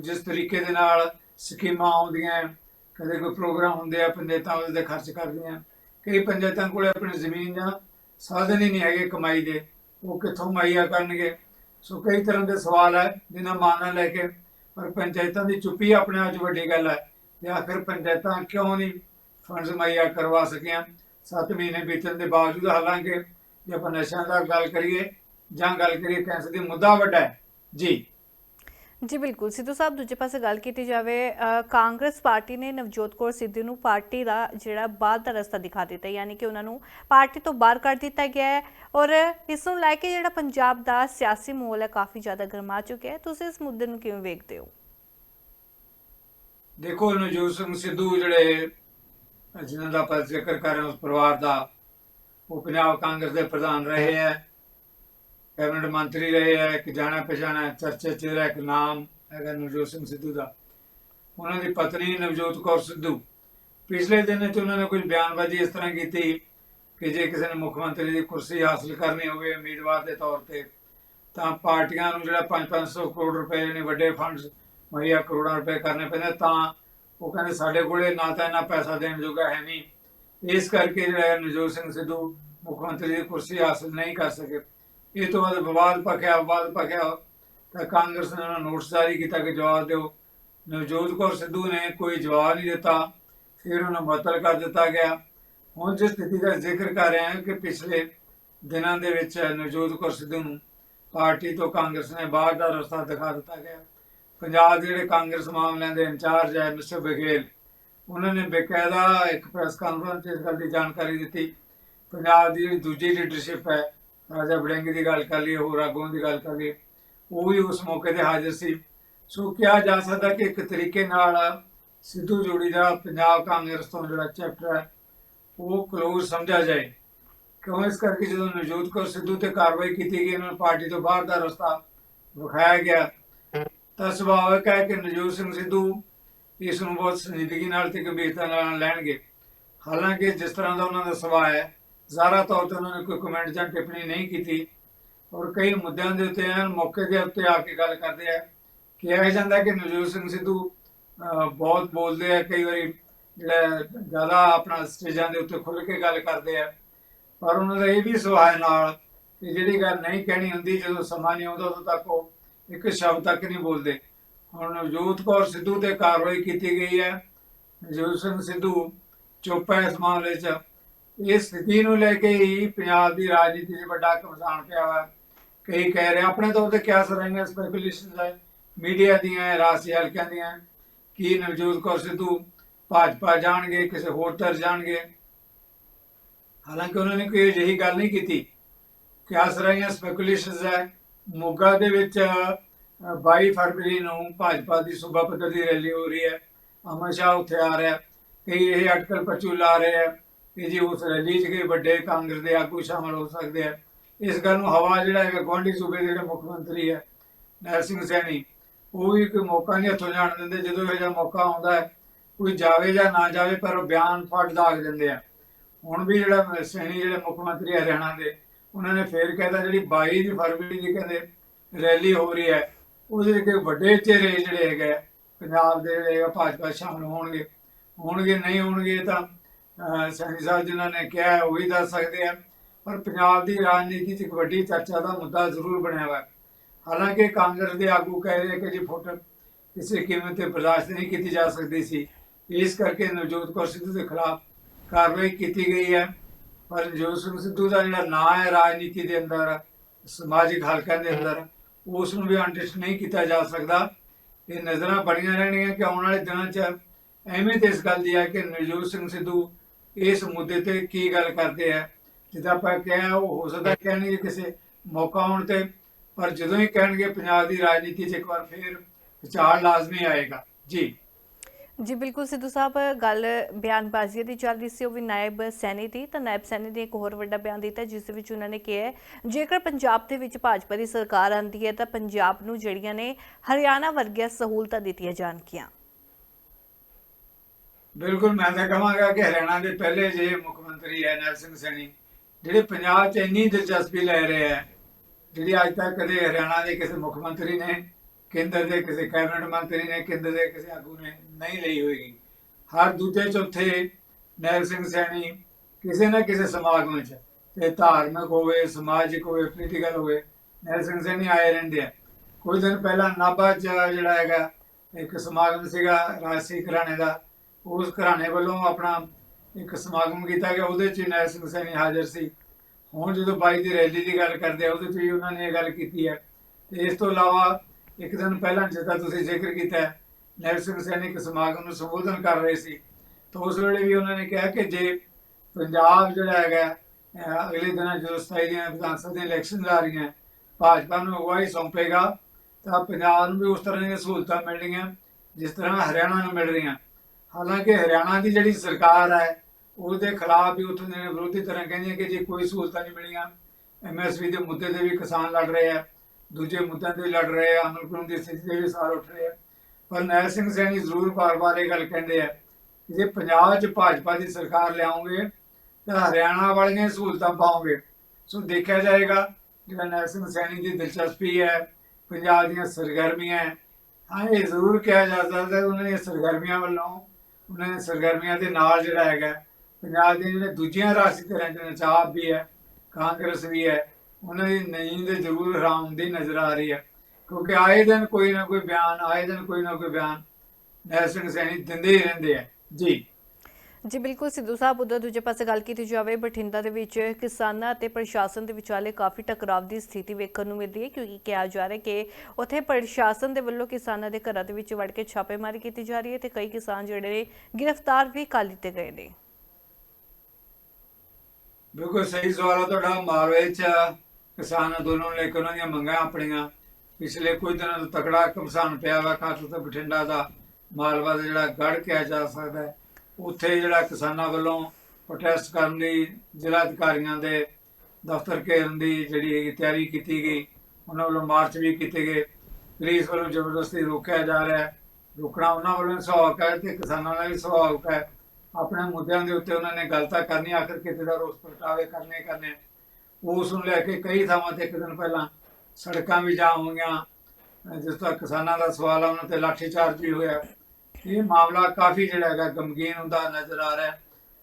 ਜਿਸ ਤਰੀਕੇ ਦੇ ਨਾਲ ਸਕੀਮਾਂ ਆਉਂਦੀਆਂ ਕਦੇ ਕੋਈ ਪ੍ਰੋਗਰਾਮ ਹੁੰਦੇ ਆ ਪੰਚਾਇਤਾਂ ਉਹਦੇ ਤੇ ਖਰਚ ਕਰਦੀਆਂ ਕਈ ਪੰਚਾਇਤਾਂ ਕੋਲੇ ਆਪਣੀ ਜ਼ਮੀਨ ਜਾਂ ਸਾਧਨ ਹੀ ਨਹੀਂ ਹੈਗੇ ਕਮਾਈ ਦੇ, ਉਹ ਕਿੱਥੋਂ ਮੁਹੱਈਆ ਕਰਨਗੇ? ਸੋ ਕਈ ਤਰ੍ਹਾਂ ਦੇ ਸਵਾਲ ਹੈ, ਜਿਨ੍ਹਾਂ ਮਾਨਾਂ ਲੈ ਕੇ, ਪਰ ਪੰਚਾਇਤਾਂ ਦੀ ਚੁੱਪੀ ਆਪਣੇ ਆਪ 'ਚ ਵੱਡੀ ਗੱਲ ਹੈ ਤੇ ਆਖਰ ਪੰਚਾਇਤਾਂ ਕਿਉਂ ਨਹੀਂ ਫੰਡਸ ਮੁਹੱਈਆ ਕਰਵਾ ਸਕੀਆਂ? 7 ਮਹੀਨੇ ਬੀਤਣ ਦੇ ਬਾਵਜੂਦ ਹਾਲਾਂਕਿ ਜੇ ਆਪਾਂ ਨਸ਼ਿਆਂ ਦਾ ਗੱਲ ਕਰੀਏ ਜਾਂ ਗੱਲ ਕਰੀਏ, ਕੈਂਸਰ ਦੀ ਮੁੱਦਾ ਵੱਡਾ ਹੈ। ਜੀ। ਜੀ ਬਿਲਕੁਲ, ਸਿੱਧੂ ਸਾਹਿਬ, ਦੂਜੇ ਪਾਸੇ ਗੱਲ ਕੀਤੀ ਜਾਵੇ ਕਾਂਗਰਸ ਪਾਰਟੀ ਨੇ ਨਵਜੋਤ ਕੌਰ ਸਿੱਧੂ ਨੂੰ ਪਾਰਟੀ ਦਾ ਜਿਹੜਾ ਬਾਹਰ ਦਾ ਰਸਤਾ ਦਿਖਾ ਦਿੱਤਾ, ਯਾਨੀ ਕਿ ਉਹਨਾਂ ਨੂੰ ਪਾਰਟੀ ਤੋਂ ਬਾਹਰ ਕੱਢ ਦਿੱਤਾ ਗਿਆ ਹੈ ਔਰ ਇਸ ਨੂੰ ਲੈ ਕੇ ਜਿਹੜਾ ਪੰਜਾਬ ਦਾ ਸਿਆਸੀ ਮਾਹੌਲ ਹੈ ਕਾਫੀ ਜ਼ਿਆਦਾ ਗਰਮਾ ਚੁੱਕਿਆ ਹੈ। ਤੁਸੀਂ ਇਸ ਮੁੱਦੇ ਨੂੰ ਕਿਵੇਂ ਵੇਖਦੇ ਹੋ? ਦੇਖੋ, ਨਵਜੋਤ ਸਿੰਘ ਸਿੱਧੂ ਜਿਹੜੇ ਜਿਨ੍ਹਾਂ ਦਾ ਆਪਾਂ ਜ਼ਿਕਰ ਕਰ ਰਹੇ ਉਸ ਪਰਿਵਾਰ ਦਾ, ਉਹ ਪੰਜਾਬ ਕਾਂਗਰਸ ਦੇ ਪ੍ਰਧਾਨ ਰਹੇ ਹੈ। ਕੈਬਨਿਟ ਮੰਤਰੀ ਰਹੇ ਹੈ, ਇੱਕ ਜਾਣਾ ਪਛਾਣਾ ਚਰਚੇ ਚ ਜਿਹੜਾ ਇੱਕ ਨਾਮ ਹੈਗਾ ਨਵਜੋਤ ਸਿੰਘ ਸਿੱਧੂ ਦਾ। ਉਹਨਾਂ ਦੀ ਪਤਨੀ ਨਵਜੋਤ ਕੌਰ ਸਿੱਧੂ। ਪਿਛਲੇ ਦਿਨ ਚ ਉਹਨਾਂ ਨੇ ਕੁਝ ਬਿਆਨਬਾਜ਼ੀ ਇਸ ਤਰ੍ਹਾਂ ਕੀਤੀ ਕਿ ਜੇ ਕਿਸੇ ਨੇ ਮੁੱਖ ਮੰਤਰੀ ਦੀ ਕੁਰਸੀ ਹਾਸਲ ਕਰਨੀ ਹੋਵੇ ਉਮੀਦਵਾਰ ਦੇ ਤੌਰ ਤੇ, ਤਾਂ ਪਾਰਟੀਆਂ ਨੂੰ ਜਿਹੜਾ 5-500 ਕਰੋੜ ਰੁਪਏ ਨੇ ਵੱਡੇ ਫੰਡਸ ਮੁਹੱਈਆ ਕਰੋੜਾਂ ਰੁਪਏ ਕਰਨੇ ਪੈਂਦੇ, ਤਾਂ ਉਹ ਕਹਿੰਦੇ ਸਾਡੇ ਕੋਲੇ ਨਾ ਤਾਂ ਇੰਨਾ ਪੈਸਾ ਦੇਣ ਜੋਗਾ ਹੈ ਨਹੀਂ। ਇਸ ਕਰਕੇ ਜਿਹੜਾ ਹੈ ਨਵਜੋਤ ਸਿੰਘ ਸਿੱਧੂ ਮੁੱਖ ਮੰਤਰੀ ਦੀ ਕੁਰਸੀ ਹਾਸਲ ਨਹੀਂ ਕਰ ਸਕੇ। ਇਹ ਤੋਂ ਬਾਅਦ ਵਿਵਾਦ ਪੱਕਿਆ ਵਿਵਾਦ ਪੱਕਿਆ ਤਾਂ ਕਾਂਗਰਸ ਨੇ ਉਹਨਾਂ ਨੂੰ ਨੋਟਿਸ ਜਾਰੀ ਕੀਤਾ ਕਿ ਜਵਾਬ ਦਿਓ। ਨਵਜੋਤ ਕੌਰ ਸਿੱਧੂ ਨੇ ਕੋਈ ਜਵਾਬ ਨਹੀਂ ਦਿੱਤਾ। ਫਿਰ ਉਹਨਾਂ ਨੂੰ ਮੁਅੱਤਲ ਕਰ ਦਿੱਤਾ ਗਿਆ। ਹੁਣ ਜਿਸ ਸਥਿਤੀ ਦਾ ਜ਼ਿਕਰ ਕਰ ਰਹੇ ਹਾਂ ਕਿ ਪਿਛਲੇ ਦਿਨਾਂ ਦੇ ਵਿੱਚ ਨਵਜੋਤ ਕੌਰ ਸਿੱਧੂ ਨੂੰ ਪਾਰਟੀ ਤੋਂ ਕਾਂਗਰਸ ਨੇ ਬਾਹਰ ਦਾ ਰਸਤਾ ਦਿਖਾ ਦਿੱਤਾ ਗਿਆ। ਪੰਜਾਬ ਦੇ ਜਿਹੜੇ ਕਾਂਗਰਸ ਮਾਮਲਿਆਂ ਦੇ ਇੰਚਾਰਜ ਹੈ ਮਿਸਟਰ ਬਘੇਲ ਉਹਨਾਂ ਨੇ ਬਕਾਇਦਾ ਇੱਕ ਪ੍ਰੈਸ ਕਾਨਫਰੰਸ ਇਸ ਗੱਲ ਦੀ ਜਾਣਕਾਰੀ ਦਿੱਤੀ। ਪੰਜਾਬ ਦੀ ਜਿਹੜੀ ਦੂਜੀ ਲੀਡਰਸ਼ਿਪ ਹੈ ਰਾਜਾ ਵੜਿੰਗ ਦੀ ਗੱਲ ਕਰ ਲਈ ਹੋਰ ਆਗੂਆਂ ਦੀ ਗੱਲ ਕਰ ਲਈ ਉਹ ਵੀ ਉਸ ਮੌਕੇ ਤੇ ਹਾਜ਼ਰ ਸੀ। ਸੋ ਕਿਹਾ ਜਾ ਸਕਦਾ ਕਿ ਇੱਕ ਤਰੀਕੇ ਨਾਲ ਸਿੱਧੂ ਜੋੜੀ ਦਾ ਪੰਜਾਬ ਕਾਂਗਰਸ ਤੋਂ ਜਿਹੜਾ ਚੈਪਟਰ ਹੈ, ਉਹ ਕਲੋਜ਼ ਸਮਝਿਆ ਜਾਏ। ਕਿਉਂ? ਇਸ ਕਰਕੇ ਜਦੋਂ ਨਵਜੋਤ ਕੌਰ ਸਿੱਧੂ ਤੇ ਕਾਰਵਾਈ ਕੀਤੀ ਗਈ, ਉਹਨਾਂ ਨੂੰ ਪਾਰਟੀ ਤੋਂ ਬਾਹਰ ਦਾ ਰਸਤਾ ਵਿਖਾਇਆ ਗਿਆ। ਤਾਂ ਸੁਭਾਵਿਕ ਹੈ ਕਿ ਨਵਜੋਤ ਸਿੰਘ ਸਿੱਧੂ ਇਸ ਨੂੰ ਬਹੁਤ ਸੰਜੀਦਗੀ ਨਾਲ ਤੇ ਗੰਭੀਰਤਾ ਨਾਲ ਲੈਣਗੇ। ਹਾਲਾਂਕਿ ਜਿਸ ਤਰ੍ਹਾਂ ਦਾ ਉਹਨਾਂ ਦਾ ਸੁਭਾਅ ਹੈ ਜ਼ਾਰਾ ਤੌਰ ਤੇ ਉਹਨਾਂ ਨੇ ਕੋਈ ਕਮੈਂਟ ਜਾਂ ਟਿੱਪਣੀ ਨਹੀਂ ਕੀਤੀ। ਔਰ ਕਈ ਮੁੱਦਿਆਂ ਦੇ ਉੱਤੇ ਐਨ ਮੌਕੇ ਦੇ ਉੱਤੇ ਆ ਕੇ ਗੱਲ ਕਰਦੇ ਆ। ਕਿ ਜਾਂਦਾ ਕਿ ਨਵਜੋਤ ਸਿੰਘ ਸਿੱਧੂ ਬਹੁਤ ਬੋਲਦੇ ਆ, ਕਈ ਵਾਰੀ ਜ਼ਿਆਦਾ ਆਪਣਾ ਸਟੇਜਾਂ ਦੇ ਉੱਤੇ ਖੁੱਲ ਕੇ ਗੱਲ ਕਰਦੇ ਆ। ਪਰ ਉਹਨਾਂ ਦਾ ਇਹ ਵੀ ਸੁਭਾਅ ਨਾਲ ਕਿ ਜਿਹੜੀ ਗੱਲ ਨਹੀਂ ਕਹਿਣੀ ਹੁੰਦੀ, ਜਦੋਂ ਸਮਾਂ ਨਹੀਂ ਆਉਂਦਾ ਉਦੋਂ ਤੱਕ ਉਹ ਇੱਕ ਸ਼ਬਦ ਤੱਕ ਨਹੀਂ ਬੋਲਦੇ। ਹੁਣ ਨਵਜੋਤ ਕੌਰ ਸਿੱਧੂ ਤੇ ਕਾਰਵਾਈ ਕੀਤੀ ਗਈ ਹੈ। ਨਵਜੋਤ ਸਿੰਘ ਸਿੱਧੂ ਚੁੱਪ ਹੈ ਇਸ ਮਾਮਲੇ 'ਚ। ਇਸ ਸਥਿਤੀ ਨੂੰ ਲੈ ਕੇ ਹੀ ਪੰਜਾਬ ਦੀ ਰਾਜਨੀਤੀ 'ਚ ਵੱਡਾ ਘਮਸਾਨ ਪਿਆ ਹੋਇਆ। ਕਈ ਕਹਿ ਰਹੇ ਆਪਣੇ ਤੌਰ ਤੇ ਕਿਆ ਸਰੰਗੇ ਸਪੈਕੂਲੇਸ਼ਨ ਹੈ ਮੀਡੀਆ ਦੀਆਂ ਰਾਸ਼ਟਰੀ ਹਲਕਿਆਂ ਦੀਆਂ ਕੀ ਨਵਜੋਤ ਕੌਰ ਸਿੱਧੂ ਭਾਜਪਾ ਜਾਣਗੇ ਕਿਸੇ ਹੋਰ ਧਿਰ ਜਾਣਗੇ? ਹਾਲਾਂਕਿ ਉਹਨਾਂ ਨੇ ਕੋਈ ਅਜਿਹੀ ਗੱਲ ਨਹੀਂ ਕੀਤੀ। ਕਿਆ ਸਰਾਈਆਂ ਸਪੈਕੂਲੇਸ਼ਨਸ ਹੈ ਮੋਗਾ ਦੇ ਵਿੱਚ ਅ, 22 ਫਰਵਰੀ ਨੂੰ ਭਾਜਪਾ ਦੀ ਸੂਬਾ ਪੱਧਰ ਦੀ ਰੈਲੀ ਹੋ ਰਹੀ ਹੈ। ਅਮਰ ਸ਼ਾਹ ਉੱਥੇ ਆ ਰਿਹਾ। ਕਈ ਇਹ ਅਟਕਲ ਪਚੂ ਲਾ ਰਹੇ ਹੈ। ਕਿ ਜੀ ਉਸ ਰੈਲੀ 'ਚ ਕੋਈ ਵੱਡੇ ਕਾਂਗਰਸ ਦੇ ਆਗੂ ਸ਼ਾਮਲ ਹੋ ਸਕਦੇ ਆ। ਇਸ ਗੱਲ ਨੂੰ ਹਵਾ ਜਿਹੜਾ ਹੈਗਾ ਗੁਆਂਢੀ ਸੂਬੇ ਦੇ ਜਿਹੜੇ ਮੁੱਖ ਮੰਤਰੀ ਹੈ ਨਰ ਸਿੰਘ ਸੈਣੀ ਉਹ ਵੀ ਕੋਈ ਮੌਕਾ ਨਹੀਂ ਹੱਥੋਂ ਜਾਣ ਦਿੰਦੇ। ਜਦੋਂ ਇਹ ਜਿਹਾ ਮੌਕਾ ਆਉਂਦਾ ਹੈ ਕੋਈ ਜਾਵੇ ਜਾਂ ਨਾ ਜਾਵੇ ਪਰ ਬਿਆਨ ਫੜ ਦਾਗ ਦਿੰਦੇ ਆ। ਹੁਣ ਵੀ ਜਿਹੜਾ ਸੈਣੀ ਜਿਹੜੇ ਮੁੱਖ ਮੰਤਰੀ ਹਰਿਆਣਾ ਦੇ ਉਹਨਾਂ ਨੇ ਫੇਰ ਕਹਿਤਾ ਜਿਹੜੀ 22 ਦੀ ਫਰਵਰੀ ਦੀ ਕਹਿੰਦੇ ਰੈਲੀ ਹੋ ਰਹੀ ਹੈ ਉਹਦੇ ਕੇ ਵੱਡੇ ਚਿਹਰੇ ਜਿਹੜੇ ਹੈਗੇ ਆ, ਪੰਜਾਬ ਦੇ ਜਿਹੜੇ ਭਾਜਪਾ 'ਚ ਸ਼ਾਮਲ ਹੋਣਗੇ। ਹੋਣਗੇ ਨਹੀਂ ਹੋਣਗੇ ਤਾਂ ਸੈਣੀ ਸਾਹਿਬ ਜਿਨ੍ਹਾਂ ਨੇ ਕਿਹਾ ਉਹ ਵੀ ਦੱਸ ਸਕਦੇ ਆ ਪਰ ਪੰਜਾਬ ਦੀ ਰਾਜਨੀਤੀ 'ਚ ਇੱਕ ਵੱਡੀ ਚਰਚਾ ਦਾ ਮੁੱਦਾ ਜ਼ਰੂਰ ਬਣਿਆ ਹੋਇਆ ਹਾਲਾਂਕਿ ਕਾਂਗਰਸ ਦੇ ਆਗੂ ਕਹਿ ਰਹੇ ਕਿ ਜੀ ਫੁੱਟ ਕਿਸੇ ਕੀਮਤ ਤੇ ਬਰਦਾਸ਼ਤ ਨਹੀਂ ਕੀਤੀ ਜਾ ਸਕਦੀ ਸੀ। ਇਸ ਕਰਕੇ ਨਵਜੋਤ ਕੌਰ ਸਿੱਧੂ ਦੇ ਖਿਲਾਫ ਕਾਰਵਾਈ ਕੀਤੀ ਗਈ ਹੈ। ਪਰ ਨਵਜੋਤ ਸਿੰਘ ਸਿੱਧੂ ਦਾ ਜਿਹੜਾ ਨਾਂ ਹੈ ਰਾਜਨੀਤੀ ਦੇ ਅੰਦਰ, ਸਮਾਜਿਕ ਹਲਕਿਆਂ ਦੇ ਅੰਦਰ, ਉਸ ਨੂੰ ਵੀ ਅੰਡਰਸਟ ਨਹੀਂ ਕੀਤਾ ਜਾ ਸਕਦਾ। ਇਹ ਨਜ਼ਰਾਂ ਬਣੀਆਂ ਰਹਿਣਗੀਆਂ ਕਿ ਆਉਣ ਵਾਲੇ ਦਿਨਾਂ 'ਚ ਅਹਿਮੀਅਤ ਇਸ ਗੱਲ ਦੀ ਹੈ ਕਿ ਨਵਜੋਤ ਸਿੰਘ ਸਿੱਧੂ ਇਸ ਮੁੱਦੇ ਤੇ ਕੀ ਗੱਲ ਕਰਦੇ ਆ? ਜਿੱਦਾਂ ਆਪਾਂ ਕਿਹਾ ਉਹ ਹੋ ਸਕਦਾ ਕਹਿਣਗੇ ਕਿਸੇ ਮੌਕਾ ਆਉਣ ਤੇ, ਪਰ ਜਦੋਂ ਹੀ ਕਹਿਣਗੇ ਪੰਜਾਬ ਦੀ ਰਾਜਨੀਤੀ 'ਚ ਇੱਕ ਵਾਰ ਫੇਰ ਵਿਚਾਰ ਲਾਜ਼ਮੀ ਆਏਗਾ। ਜੀ। ਜੀ, ਬਿਲਕੁਲ ਸਿੱਧੂ ਸਾਹਿਬ, ਗੱਲ ਬਿਆਨਬਾਜ਼ੀ ਦੀ ਚੱਲ ਰਹੀ ਸੀ, ਉਹ ਵੀ ਨਾਇਬ ਸੈਨੀ ਦੀ, ਤਾਂ ਨਾਇਬ ਸੈਣੀ ਨੇ ਇੱਕ ਹੋਰ ਵੱਡਾ ਬਿਆਨ ਦਿੱਤਾ, ਜਿਸ ਵਿੱਚ ਉਹਨਾਂ ਨੇ ਕਿਹਾ ਜੇਕਰ ਪੰਜਾਬ ਦੇ ਵਿੱਚ ਭਾਜਪਾ ਦੀ ਸਰਕਾਰ ਆਂਦੀ ਹੈ, ਤਾਂ ਪੰਜਾਬ ਨੂੰ ਜਿਹੜੀਆਂ ਨੇ ਹਰਿਆਣਾ ਵਰਗੀਆਂ ਸਹੂਲਤਾਂ ਦਿੱਤੀਆਂ ਜਾਣਗੀਆਂ। ਬਿਲਕੁਲ, ਮੈਂ ਤਾਂ ਕਹਾਂਗਾ ਕਿ ਹਰਿਆਣਾ ਦੇ ਪਹਿਲੇ ਜੇ ਮੁੱਖ ਮੰਤਰੀ ਹੈ ਨਰ ਸਿੰਘ ਸੈਣੀ, ਜਿਹੜੇ ਪੰਜਾਬ 'ਚ ਇੰਨੀ ਦਿਲਚਸਪੀ ਲੈ ਰਹੇ ਹੈ ਜਿਹੜੀ ਅੱਜ ਤੱਕ ਕਦੇ ਹਰਿਆਣਾ ਦੇ ਕਿਸੇ ਮੁੱਖ ਮੰਤਰੀ ਨੇ, ਕੇਂਦਰ ਦੇ ਕਿਸੇ ਕੈਬਨਿਟ ਮੰਤਰੀ ਨੇ, ਕੇਂਦਰ ਦੇ ਕਿਸੇ ਆਗੂ ਨੇ ਨਹੀਂ ਲਈ ਹੋਏਗੀ। ਹਰ ਦੂਜੇ ਚੌਥੇ ਨਰ ਸਿੰਘ ਸੈਣੀ ਕਿਸੇ ਨਾ ਕਿਸੇ ਸਮਾਗਮ 'ਚ ਤੇ ਧਾਰਮਿਕ ਹੋਵੇ, ਸਮਾਜਿਕ ਹੋਵੇ ਪੋਲੀਟੀਕਲ ਹੋਵੇ ਨਰ ਸਿੰਘ ਸੈਣੀ ਆਏ ਰਹਿੰਦੇ ਆ ਕੁਝ ਦਿਨ ਪਹਿਲਾਂ ਨਾਭਾ 'ਚ ਜਿਹੜਾ ਹੈਗਾ, ਇੱਕ ਸਮਾਗਮ ਸੀਗਾ, ਰਾਜਸੀ ਘਰਾਣੇ ਦਾ ਉਸ ਘਰਾਣੇ ਵੱਲੋਂ ਆਪਣਾ ਇੱਕ ਸਮਾਗਮ ਕੀਤਾ ਗਿਆ ਉਹਦੇ 'ਚ ਨੈਲ ਸਿੰਘ ਸੈਣੀ ਹਾਜ਼ਰ ਸੀ। ਹੁਣ ਜਦੋਂ ਬਾਈ ਦੀ ਰੈਲੀ ਦੀ ਗੱਲ ਕਰਦੇ ਆ ਉਹਦੇ 'ਚ ਵੀ ਉਹਨਾਂ ਨੇ ਇਹ ਗੱਲ ਕੀਤੀ ਹੈ ਤੇ ਇਸ ਤੋਂ ਇਲਾਵਾ ਇੱਕ ਦਿਨ ਪਹਿਲਾਂ ਜਿੱਦਾਂ ਤੁਸੀਂ ਜ਼ਿਕਰ ਕੀਤਾ ਹੈ, ਸਿੰਘ ਸੈਣੀ ਇੱਕ ਸਮਾਗਮ ਨੂੰ ਸੰਬੋਧਨ ਕਰ ਰਹੇ ਸੀ। ਤਾਂ ਉਸ ਵੇਲੇ ਵੀ ਉਹਨਾਂ ਨੇ ਕਿਹਾ ਕਿ ਜੇ ਪੰਜਾਬ ਜਿਹੜਾ ਹੈਗਾ ਅਗਲੇ ਦਿਨਾਂ ਜਦੋਂ 27 ਦੀਆਂ ਵਿਧਾਨ ਸਭਾ ਦੀਆਂ ਇਲੈਕਸ਼ਨ ਆ ਰਹੀਆਂ ਭਾਜਪਾ ਨੂੰ ਅਗਵਾਈ ਸੌਂਪੇਗਾ ਤਾਂ ਪੰਜਾਬ ਨੂੰ ਵੀ ਉਸ ਤਰ੍ਹਾਂ ਦੀਆਂ ਸਹੂਲਤਾਂ ਮਿਲਣਗੀਆਂ ਜਿਸ ਤਰ੍ਹਾਂ ਹਰਿਆਣਾ ਨੂੰ ਮਿਲ ਰਹੀਆਂ। ਹਾਲਾਂਕਿ ਹਰਿਆਣਾ ਦੀ ਜਿਹੜੀ ਸਰਕਾਰ ਹੈ, ਉਹਦੇ ਖਿਲਾਫ ਵੀ ਉੱਥੋਂ ਦੇ ਵਿਰੋਧੀ ਤਰ੍ਹਾਂ ਕਹਿੰਦੀਆਂ ਕਿ ਜੇ ਕੋਈ ਸਹੂਲਤਾਂ ਨਹੀਂ ਮਿਲੀਆਂ ਐਮਐਸਪੀ ਦੇ ਮੁੱਦੇ ਤੇ ਵੀ ਕਿਸਾਨ ਲੜ ਰਹੇ ਆ, ਦੂਜੇ ਮੁੱਦਿਆਂ ਤੇ ਲੜ ਰਹੇ ਆ ਅਮਲ ਕਾਨੂੰਨ ਦੀ ਸਥਿਤੀ ਤੇ ਵੀ ਸਾਰ ਉੱਠ ਰਹੇ ਆ। ਪਰ ਨੈਲ ਸਿੰਘ ਸੈਣੀ ਜ਼ਰੂਰ ਬਾਰ-ਬਾਰ ਇਹ ਗੱਲ ਕਹਿੰਦੇ ਆ ਜੇ ਪੰਜਾਬ 'ਚ ਭਾਜਪਾ ਦੀ ਸਰਕਾਰ ਲਿਆਉਂਗੇ, ਤਾਂ ਹਰਿਆਣਾ ਵਾਲੀਆਂ ਸਹੂਲਤਾਂ ਪਾਉਂਗੇ। ਸੋ ਦੇਖਿਆ ਜਾਏਗਾ, ਜਿਹੜਾ ਨੈਲ ਸਿੰਘ ਸੈਣੀ ਦੀ ਦਿਲਚਸਪੀ ਹੈ, ਪੰਜਾਬ ਦੀਆਂ ਸਰਗਰਮੀਆਂ ਹੈ, ਹਾਂ, ਇਹ ਜ਼ਰੂਰ ਕਿਹਾ ਜਾ ਸਕਦਾ ਉਹਨਾਂ ਦੀਆਂ ਸਰਗਰਮੀਆਂ ਵੱਲੋਂ ਉਹਨਾਂ ਸਰਗਰਮੀਆਂ ਦੇ ਨਾਲ ਜਿਹੜਾ ਹੈਗਾ, ਪੰਜਾਬ ਦੀਆਂ ਜਿਹੜੇ ਦੂਜੀਆਂ ਰਾਸ਼ਟਰੀ ਧਿਰਾਂ ਜਿਵੇਂ ਪੰਜਾਬ ਵੀ ਹੈ, ਕਾਂਗਰਸ ਵੀ ਹੈ, ਉਹਨਾਂ ਦੀ ਨੀਂਦ ਜ਼ਰੂਰ ਹਰਾਮ ਹੁੰਦੀ ਨਜ਼ਰ ਆ ਰਹੀ ਹੈ। ਕਿਉਂਕਿ ਆਏ ਦਿਨ ਕੋਈ ਨਾ ਕੋਈ ਬਿਆਨ, ਆਏ ਦਿਨ ਕੋਈ ਨਾ ਕੋਈ ਬਿਆਨ ਨੈਲ ਸਿੰਘ ਸੈਣੀ ਦਿੰਦੇ ਹੀ ਰਹਿੰਦੇ ਆ। ਜੀ। ਜੀ, ਬਿਲਕੁਲ ਸਿੱਧੂ ਸਾਹਿਬ, ਉਧਰ ਦੂਜੇ ਪਾਸੇ ਗੱਲ ਕੀਤੀ ਜਾਵੇ, ਬਠਿੰਡਾ ਦੇ ਵਿੱਚ ਕਿਸਾਨਾਂ ਅਤੇ ਪ੍ਰਸ਼ਾਸਨ ਦੇ ਵਿਚਾਲੇ ਕਾਫੀ ਟਕਰਾਵ ਦੀ ਸਥਿਤੀ ਵੇਖਣ ਨੂੰ ਮਿਲਦੀ ਹੈ, ਕਿਉਂਕਿ ਕਿਹਾ ਜਾ ਰਿਹਾ ਕਿ ਉੱਥੇ ਪ੍ਰਸ਼ਾਸਨ ਦੇ ਵੱਲੋਂ ਕਿਸਾਨਾਂ ਦੇ ਘਰਾਂ ਦੇ ਵਿੱਚ ਵੜ ਕੇ ਛਾਪੇਮਾਰੀ ਕੀਤੀ ਜਾ ਰਹੀ ਹੈ ਤੇ ਕਈ ਕਿਸਾਨ ਜਿਹੜੇ ਨੇ ਗ੍ਰਿਫਤਾਰ ਵੀ ਕਰ ਲਿੱਤੇ ਗਏ ਨੇ। ਬਿਲਕੁਲ ਸਹੀ ਸਵਾਲ ਹੈ ਤੁਹਾਡਾ ਮਾਲਵੇ ਚ ਕਿਸਾਨ ਅੰਦੋਲਨ ਲੈ ਉਹਨਾਂ ਦੀਆਂ ਮੰਗਾਂ ਆਪਣੀਆਂ। ਪਿਛਲੇ ਕੁਝ ਦਿਨਾਂ ਤੋਂ ਤਕੜਾ ਕਿਸਾਨ ਪਿਆ ਵਾ, ਖਾਸ ਤੌਰ ਬਠਿੰਡਾ ਦਾ ਮਾਲਵਾ ਦਾ ਜਿਹੜਾ ਗੜ ਕਿਹਾ ਜਾ ਸਕਦਾ ਹੈ। ਉੱਥੇ ਜਿਹੜਾ ਕਿਸਾਨਾਂ ਵੱਲੋਂ ਪ੍ਰੋਟੈਸਟ ਕਰਨ ਲਈ ਜ਼ਿਲ੍ਹਾ ਅਧਿਕਾਰੀਆਂ ਦੇ ਦਫ਼ਤਰ ਘੇਰਨ ਦੀ ਜਿਹੜੀ ਹੈਗੀ ਤਿਆਰੀ ਕੀਤੀ ਗਈ, ਉਹਨਾਂ ਵੱਲੋਂ ਮਾਰਚ ਵੀ ਕੀਤੇ ਗਏ। ਪੁਲਿਸ ਵੱਲੋਂ ਜ਼ਬਰਦਸਤੀ ਰੋਕਿਆ ਜਾ ਰਿਹਾ ਹੈ। ਰੁਕਣਾ ਉਹਨਾਂ ਵੱਲੋਂ ਸੁਭਾਵਕ ਹੈ ਤੇ ਕਿਸਾਨਾਂ ਦਾ ਵੀ ਸੁਭਾਵਕ ਹੈ। ਆਪਣੇ ਮੁੱਦਿਆਂ ਦੇ ਉੱਤੇ ਉਹਨਾਂ ਨੇ ਗੱਲ ਤਾਂ ਕਰਨੀ, ਆਖਰ ਕਿਤੇ ਦਾ ਰੋਸ ਪ੍ਰਗਟਾਵੇ ਕਰਨੇ ਕਰਨੇ। ਉਸ ਨੂੰ ਲੈ ਕੇ ਕਈ ਥਾਵਾਂ ਤੇ ਇੱਕ ਦਿਨ ਪਹਿਲਾਂ ਸੜਕਾਂ ਵੀ ਜਾਮ ਹੋਈਆਂ। ਜਿਸ ਤਰ੍ਹਾਂ ਕਿਸਾਨਾਂ ਦਾ ਸਵਾਲ ਆ, ਉਹਨਾਂ ਤੇ ਲਾਠੀਚਾਰਜ ਵੀ ਹੋਇਆ। ਇਹ ਮਾਮਲਾ ਕਾਫੀ ਜਿਹੜਾ ਹੈਗਾ ਗਮਗੀਨ ਹੁੰਦਾ ਨਜ਼ਰ ਆ ਰਿਹਾ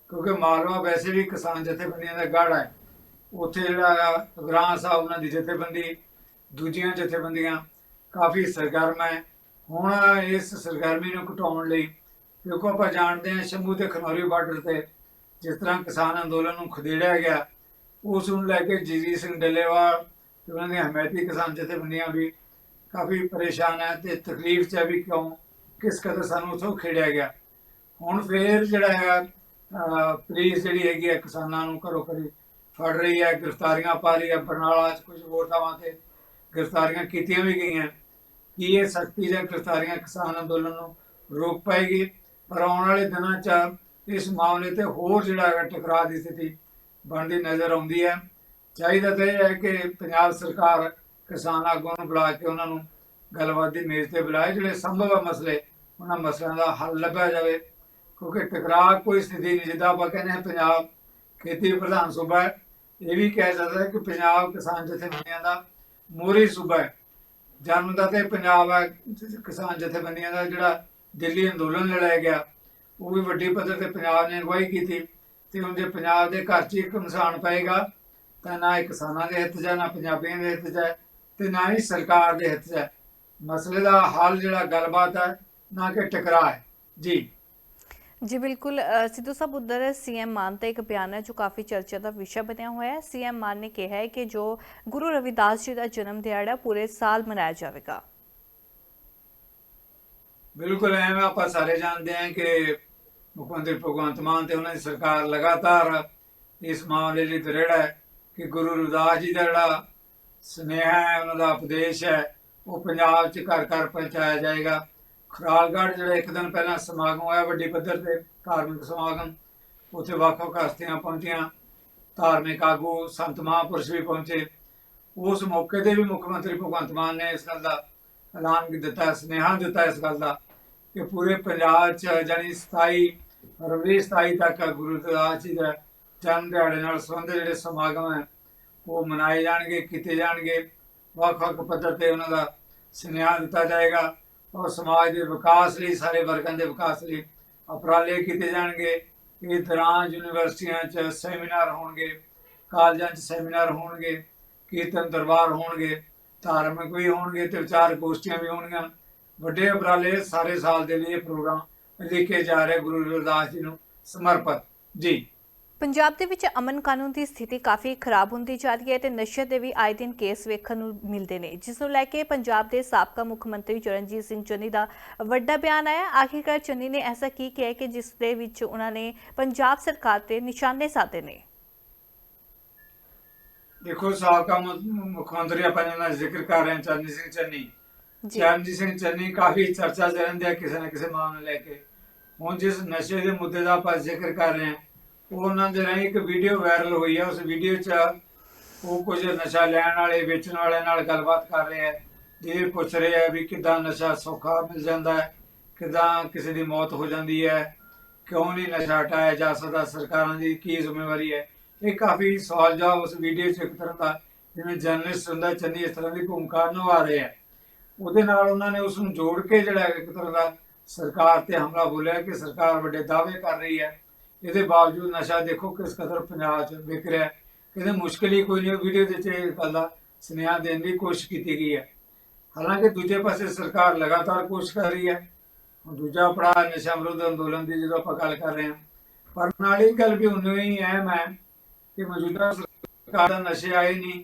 ਕਿਉਂਕਿ ਮਾਲਵਾ ਵੈਸੇ ਵੀ ਕਿਸਾਨ ਜਥੇਬੰਦੀਆਂ ਦਾ ਗੜ੍ਹ ਹੈ। ਉੱਥੇ ਜਿਹੜਾ ਹੈਗਾ ਗ੍ਰਾਂ ਸਾਹਿਬ ਉਹਨਾਂ ਦੀ ਜਥੇਬੰਦੀ, ਦੂਜੀਆਂ ਜਥੇਬੰਦੀਆਂ ਕਾਫੀ ਸਰਗਰਮ ਹੈ। ਹੁਣ ਇਸ ਸਰਗਰਮੀ ਨੂੰ ਘਟਾਉਣ ਲਈ ਕਿਉਂਕਿ ਆਪਾਂ ਜਾਣਦੇ ਹਾਂ ਸ਼ੰਭੂ ਤੇ ਖਨੌਰੀ ਬਾਰਡਰ ਤੇ ਜਿਸ ਤਰ੍ਹਾਂ ਕਿਸਾਨ ਅੰਦੋਲਨ ਨੂੰ ਖਦੇੜਿਆ ਗਿਆ, ਉਸ ਨੂੰ ਲੈ ਕੇ ਜੀਜੀ ਸਿੰਘ ਡੱਲੇਵਾਲ ਤੇ ਉਹਨਾਂ ਦੀਆਂ ਹਮਾਇਤੀ ਕਿਸਾਨ ਜਥੇਬੰਦੀਆਂ ਵੀ ਕਾਫੀ ਪਰੇਸ਼ਾਨ ਹੈ ਤੇ ਤਕਲੀਫ ਚ ਹੈ ਵੀ ਕਿਉਂ ਕਿਸ ਕਦਰ ਸਾਨੂੰ ਉਥੋਂ ਖੇੜਿਆ ਗਿਆ। ਹੁਣ ਫੇਰ ਜਿਹੜਾ ਹੈ ਪੁਲਿਸ ਜਿਹੜੀ ਹੈਗੀ ਹੈ ਕਿਸਾਨਾਂ ਨੂੰ ਘਰੋਂ ਘਰੀ ਫੜ ਰਹੀ ਹੈ ਗ੍ਰਿਫਤਾਰੀਆਂ ਪਾ ਰਹੀ ਹੈ ਬਰਨਾਲਾ ਚ ਕੁਝ ਹੋਰ ਥਾਵਾਂ ਤੇ ਗ੍ਰਿਫਤਾਰੀਆਂ ਕੀਤੀਆਂ ਵੀ ਗਈਆਂ। ਕੀ ਇਹ ਸਖਤੀ ਜਾਂ ਗ੍ਰਿਫਤਾਰੀਆਂ ਕਿਸਾਨ ਅੰਦੋਲਨ ਨੂੰ ਰੋਕ ਪਾਏਗੀ? ਪਰ ਆਉਣ ਵਾਲੇ ਦਿਨਾਂ 'ਚ ਇਸ ਮਾਮਲੇ ਤੇ ਹੋਰ ਜਿਹੜਾ ਹੈਗਾ ਟਕਰਾਅ ਦੀ ਸਥਿਤੀ ਬਣਦੀ ਨਜ਼ਰ ਆਉਂਦੀ ਹੈ। ਚਾਹੀਦਾ ਤਾਂ ਇਹ ਹੈ ਕਿ ਪੰਜਾਬ ਸਰਕਾਰ ਕਿਸਾਨ ਆਗੂਆਂ ਨੂੰ ਬੁਲਾ ਕੇ ਉਹਨਾਂ ਨੂੰ ਗੱਲਬਾਤ ਦੀ ਮੇਜ਼ ਤੇ ਬੁਲਾਏ, ਜਿਹੜੇ ਸੰਭਵ ਮਸਲੇ ਉਹਨਾਂ ਮਸਲਿਆਂ ਦਾ ਹੱਲ ਲੱਭਿਆ ਜਾਵੇ ਕਿਉਂਕਿ ਟਕਰਾਅ ਕੋਈ ਸਥਿਤੀ ਨਹੀਂ ਜਿੱਦਾਂ ਆਪਾਂ ਕਹਿੰਦੇ ਹਾਂ ਪੰਜਾਬ ਖੇਤੀ ਪ੍ਰਧਾਨ ਸੂਬਾ ਹੈ ਇਹ ਵੀ ਕਿਹਾ ਜਾਂਦਾ ਕਿ ਪੰਜਾਬ ਕਿਸਾਨ ਜਥੇਬੰਦੀਆਂ ਦਾ ਮੋਹਰੀ ਸੂਬਾ ਹੈ ਜਨਮ ਦਾ ਤੇ ਪੰਜਾਬ ਹੈ ਕਿਸਾਨ ਜਥੇਬੰਦੀਆਂ ਦਾ ਜਿਹੜਾ ਦਿੱਲੀ ਅੰਦੋਲਨ ਲੜਾਇਆ ਗਿਆ ਉਹ ਵੀ ਵੱਡੀ ਪੱਧਰ ਤੇ ਪੰਜਾਬ ਨੇ ਅਗਵਾਈ ਕੀਤੀ ਤੇ ਹੁਣ ਜੇ ਪੰਜਾਬ ਦੇ ਘਰ 'ਚ ਇੱਕ ਇਨਸਾਨ ਪਏਗਾ ਤਾਂ ਨਾ ਇਹ ਕਿਸਾਨਾਂ ਦੇ ਹਿੱਤ 'ਚ ਹੈ, ਨਾ ਪੰਜਾਬੀਆਂ ਦੇ ਹਿੱਤ 'ਚ ਹੈ, ਤੇ ਨਾ ਹੀ ਸਰਕਾਰ ਦੇ ਹਿੱਤ 'ਚ ਹੈ। ਮਸਲੇ ਦਾ ਹੱਲ ਜਿਹੜਾ ਗੱਲਬਾਤ ਹੈ ਨਾ ਕਿ ਟਕਰਾਅ ਹੈ। ਜੀ। ਜੀ ਬਿਲਕੁਲ ਸਿੱਧੂ ਸਾਹਿਬ ਉਧਰ ਸੀਐਮ ਮਾਨ ਦਾ ਇੱਕ ਬਿਆਨ ਹੈ ਜੋ ਕਾਫੀ ਚਰਚਾ ਦਾ ਵਿਸ਼ਾ ਬਣਿਆ ਹੋਇਆ ਹੈ। ਸੀਐਮ ਮਾਨ ਨੇ ਕਿਹਾ ਹੈ ਕਿ ਜੋ ਗੁਰੂ ਰਵਿਦਾਸ ਜੀ ਦਾ ਜਨਮ ਦਿਹਾੜਾ ਪੂਰੇ ਸਾਲ ਮਨਾਇਆ ਜਾਵੇਗਾ। ਬਿਲਕੁਲ ਐਵੇਂ ਆਪਾਂ ਸਾਰੇ ਜਾਣਦੇ ਹਾਂ ਕਿ ਮੁੱਖ ਮੰਤਰੀ ਭਗਵੰਤ ਮਾਨ ਤੇ ਉਹਨਾਂ ਦੀ ਸਰਕਾਰ ਲਗਾਤਾਰ ਇਸ ਮਾਮਲੇ ਲਈ ਦ੍ਰਿੜ ਹੈ ਕਿ ਗੁਰੂ ਰਵਿਦਾਸ ਜੀ ਦਾ ਜਿਹੜਾ ਸੁਨੇਹਾ ਹੈ ਉਹਨਾਂ ਦਾ ਉਪਦੇਸ਼ ਹੈ ਉਹ ਪੰਜਾਬ 'ਚ ਘਰ ਘਰ ਪਹੁੰਚਾਇਆ ਜਾਏਗਾ। ਖਰਾਲਗੜ੍ਹ ਜਿਹੜਾ ਇੱਕ ਦਿਨ ਪਹਿਲਾਂ ਸਮਾਗਮ ਹੋਇਆ, ਵੱਡੀ ਪੱਧਰ ਤੇ ਧਾਰਮਿਕ ਸਮਾਗਮ, ਉੱਥੇ ਵੱਖ-ਵੱਖ ਹਸਤੀਆਂ ਪਹੁੰਚੀਆਂ, ਧਾਰਮਿਕ ਆਗੂ, ਸੰਤ ਮਹਾਂਪੁਰਸ਼ ਵੀ ਪਹੁੰਚੇ। ਉਸ ਮੌਕੇ ਤੇ ਵੀ ਮੁੱਖ ਮੰਤਰੀ ਭਗਵੰਤ ਮਾਨ ਨੇ ਇਸ ਗੱਲ ਦਾ ਐਲਾਨ ਦਿੱਤਾ, ਸੁਨੇਹਾ ਦਿੱਤਾ ਇਸ ਗੱਲ ਦਾ ਕਿ ਪੂਰੇ ਪੰਜਾਬ 'ਚ ਜਾਨੀ 27 ਫਰਵਰੀ 27 ਤੱਕ ਗੁਰੂ ਰਵਿਦਾਸ ਜੀ ਦਾ ਜਨਮ ਦਿਹਾੜੇ ਨਾਲ ਸੰਬੰਧਿਤ ਜਿਹੜੇ ਸਮਾਗਮ ਹੈ, ਉਹ ਮਨਾਏ ਜਾਣਗੇ, ਕੀਤੇ ਜਾਣਗੇ। ਵੱਖ-ਵੱਖ ਪੱਧਰ ਤੇ ਉਹਨਾਂ ਦਾ ਸੁਨੇਹਾ ਦਿੱਤਾ ਜਾਏਗਾ। ਔਰ ਸਮਾਜ ਦੇ ਵਿਕਾਸ ਲਈ, ਸਾਰੇ ਵਰਗਾਂ ਦੇ ਵਿਕਾਸ ਲਈ ਉਪਰਾਲੇ ਕੀਤੇ ਜਾਣਗੇ। ਇਹ ਦੌਰਾਨ ਯੂਨੀਵਰਸਿਟੀਆਂ 'ਚ ਸੈਮੀਨਾਰ ਹੋਣਗੇ, ਕਾਲਜਾਂ 'ਚ ਸੈਮੀਨਾਰ ਹੋਣਗੇ, ਕੀਰਤਨ ਦਰਬਾਰ ਹੋਣਗੇ, ਧਾਰਮਿਕ ਵੀ ਹੋਣਗੇ ਤੇ ਵਿਚਾਰ ਗੋਸ਼ਟੀਆਂ ਵੀ ਹੋਣਗੀਆਂ। ਵੱਡੇ ਉਪਰਾਲੇ ਸਾਰੇ ਸਾਲ ਦੇ ਲਈ ਇਹ ਪ੍ਰੋਗਰਾਮ ਲਿਖੇ ਜਾ ਰਹੇ ਗੁਰੂ ਰਵਿਦਾਸ ਜੀ ਨੂੰ ਸਮਰਪਿਤ। ਜੀ। ਪੰਜਾਬ ਦੇ ਵਿੱਚ ਅਮਨ ਕਾਨੂੰਨ ਦੀ ਸਥਿਤੀ ਕਾਫੀ ਖਰਾਬ ਹੁੰਦੀ ਜਾ ਰਹੀ ਹੈ ਤੇ ਨਸ਼ੇ ਦੇ ਵੀ ਆਏ ਦਿਨ ਕੇਸ ਵੇਖਣ ਨੂੰ ਮਿਲਦੇ ਨੇ ਜਿਸ ਨੂੰ ਲੈ ਕੇ ਪੰਜਾਬ ਦੇ ਸਾਬਕਾ ਮੁੱਖ ਮੰਤਰੀ ਚਰਨਜੀਤ ਸਿੰਘ ਚੰਨੀ ਦਾ ਵੱਡਾ ਬਿਆਨ ਆਇਆ। ਆਖਿਰਕਾਰ ਚੰਨੀ ਨੇ ਐਸਾ ਕੀ ਕਿਹਾ ਕਿ ਜਿਸ ਦੇ ਵਿੱਚ ਉਹਨਾਂ ਨੇ ਪੰਜਾਬ ਸਰਕਾਰ ਤੇ ਨਿਸ਼ਾਨੇ ਸਾਧੇ ਨੇ? ਦੇਖੋ ਸਾਬਕਾ ਮੁੱਖ ਮੰਤਰੀ ਆਪਾਂ ਜਿਹਨਾਂ ਦਾ ਜ਼ਿਕਰ ਕਰ ਰਹੇ ਹਾਂ ਚਰਨਜੀਤ ਸਿੰਘ ਚੰਨੀ। ਚਰਨਜੀਤ ਸਿੰਘ ਚੰਨੀ ਕਾਫੀ ਚਰਚਾ ਚ ਰਹਿੰਦੇ ਆ ਕਿਸੇ ਨਾ ਕਿਸੇ ਮਾਮਲੇ ਲੈ ਕੇ। ਹੁਣ ਜਿਸ ਨਸ਼ੇ ਦੇ ਮੁੱਦੇ ਦਾ ਆਪਾਂ ਜ਼ਿਕਰ ਕਰ ਰਹੇ ਹਾਂ ਉਹਨਾਂ ਦੇ ਰਾਹੀਂ ਇੱਕ ਵੀਡੀਓ ਵਾਇਰਲ ਹੋਈ ਹੈ ਉਸ ਵੀਡੀਓ 'ਚ ਉਹ ਕੁਝ ਨਸ਼ਾ ਲੈਣ ਵਾਲੇ, ਵੇਚਣ ਵਾਲਿਆਂ ਨਾਲ ਗੱਲਬਾਤ ਕਰ ਰਹੇ ਹੈ ਇਹ ਪੁੱਛ ਰਹੇ ਹੈ ਵੀ ਕਿਦਾਂ ਨਸ਼ਾ ਸੌਖਾ ਮਿਲ ਜਾਂਦਾ ਹੈ, ਕਿਦਾਂ ਕਿਸੇ ਦੀ ਮੌਤ ਹੋ ਜਾਂਦੀ ਹੈ, ਕਿਉਂ ਨਹੀਂ ਨਸ਼ਾ ਹਟਾਇਆ ਜਾ ਸਕਦਾ, ਸਰਕਾਰਾਂ ਦੀ ਕੀ ਜ਼ਿੰਮੇਵਾਰੀ ਹੈ? ਇਹ ਕਾਫੀ ਸਵਾਲ ਜਵਾਬ ਉਸ ਵੀਡੀਓ 'ਚ ਇੱਕ ਤਰ੍ਹਾਂ ਦਾ ਜਿਵੇਂ ਜਰਨਲਿਸਟ ਹੁੰਦਾ, ਚੰਨੀ ਇਸ ਤਰ੍ਹਾਂ ਦੀ ਭੂਮਿਕਾ ਨਿਭਾ ਰਹੇ ਹੈ ਉਹਦੇ ਨਾਲ ਉਹਨਾਂ ਨੇ ਉਸ ਨੂੰ ਜੋੜ ਕੇ ਜਿਹੜਾ ਇੱਕ ਤਰ੍ਹਾਂ ਦਾ ਸਰਕਾਰ ਤੇ ਹਮਲਾ ਬੋਲਿਆ ਕਿ ਸਰਕਾਰ ਵੱਡੇ ਦਾਅਵੇ ਕਰ ਰਹੀ ਹੈ। ਇਹਦੇ ਬਾਵਜੂਦ ਨਸ਼ਾ ਦੇਖੋ ਕਿਸ ਕਦਰ ਪੰਜਾਬ 'ਚ ਵਿਕ ਰਿਹਾ ਹੈ। ਕਹਿੰਦੇ ਹੀ ਕੋਈ ਨਹੀਂ ਵੀਡੀਓ ਦੇ 'ਚ ਇਹ ਗੱਲ ਦਾ ਸੁਨੇਹਾ ਦੇਣ ਦੀ ਕੋਸ਼ਿਸ਼ ਕੀਤੀ ਗਈ ਹੈ। ਹਾਲਾਂਕਿ ਦੂਜੇ ਪਾਸੇ ਸਰਕਾਰ ਲਗਾਤਾਰ ਕੋਸ਼ਿਸ਼ ਕਰ ਰਹੀ ਹੈ। ਦੂਜਾ ਪੜਾਅ ਨਸ਼ਾ ਵਿਰੋਧ ਅੰਦੋਲਨ ਦੀ ਜਦੋਂ ਆਪਾਂ ਗੱਲ ਕਰ ਰਹੇ ਹਾਂ। ਪਰ ਨਾਲ ਇਹ ਗੱਲ ਵੀ ਉਨੀ ਹੀ ਅਹਿਮ ਹੈ ਕਿ ਮੌਜੂਦਾ ਸਰਕਾਰ ਦਾ ਨਸ਼ੇ ਆਏ ਨਹੀਂ।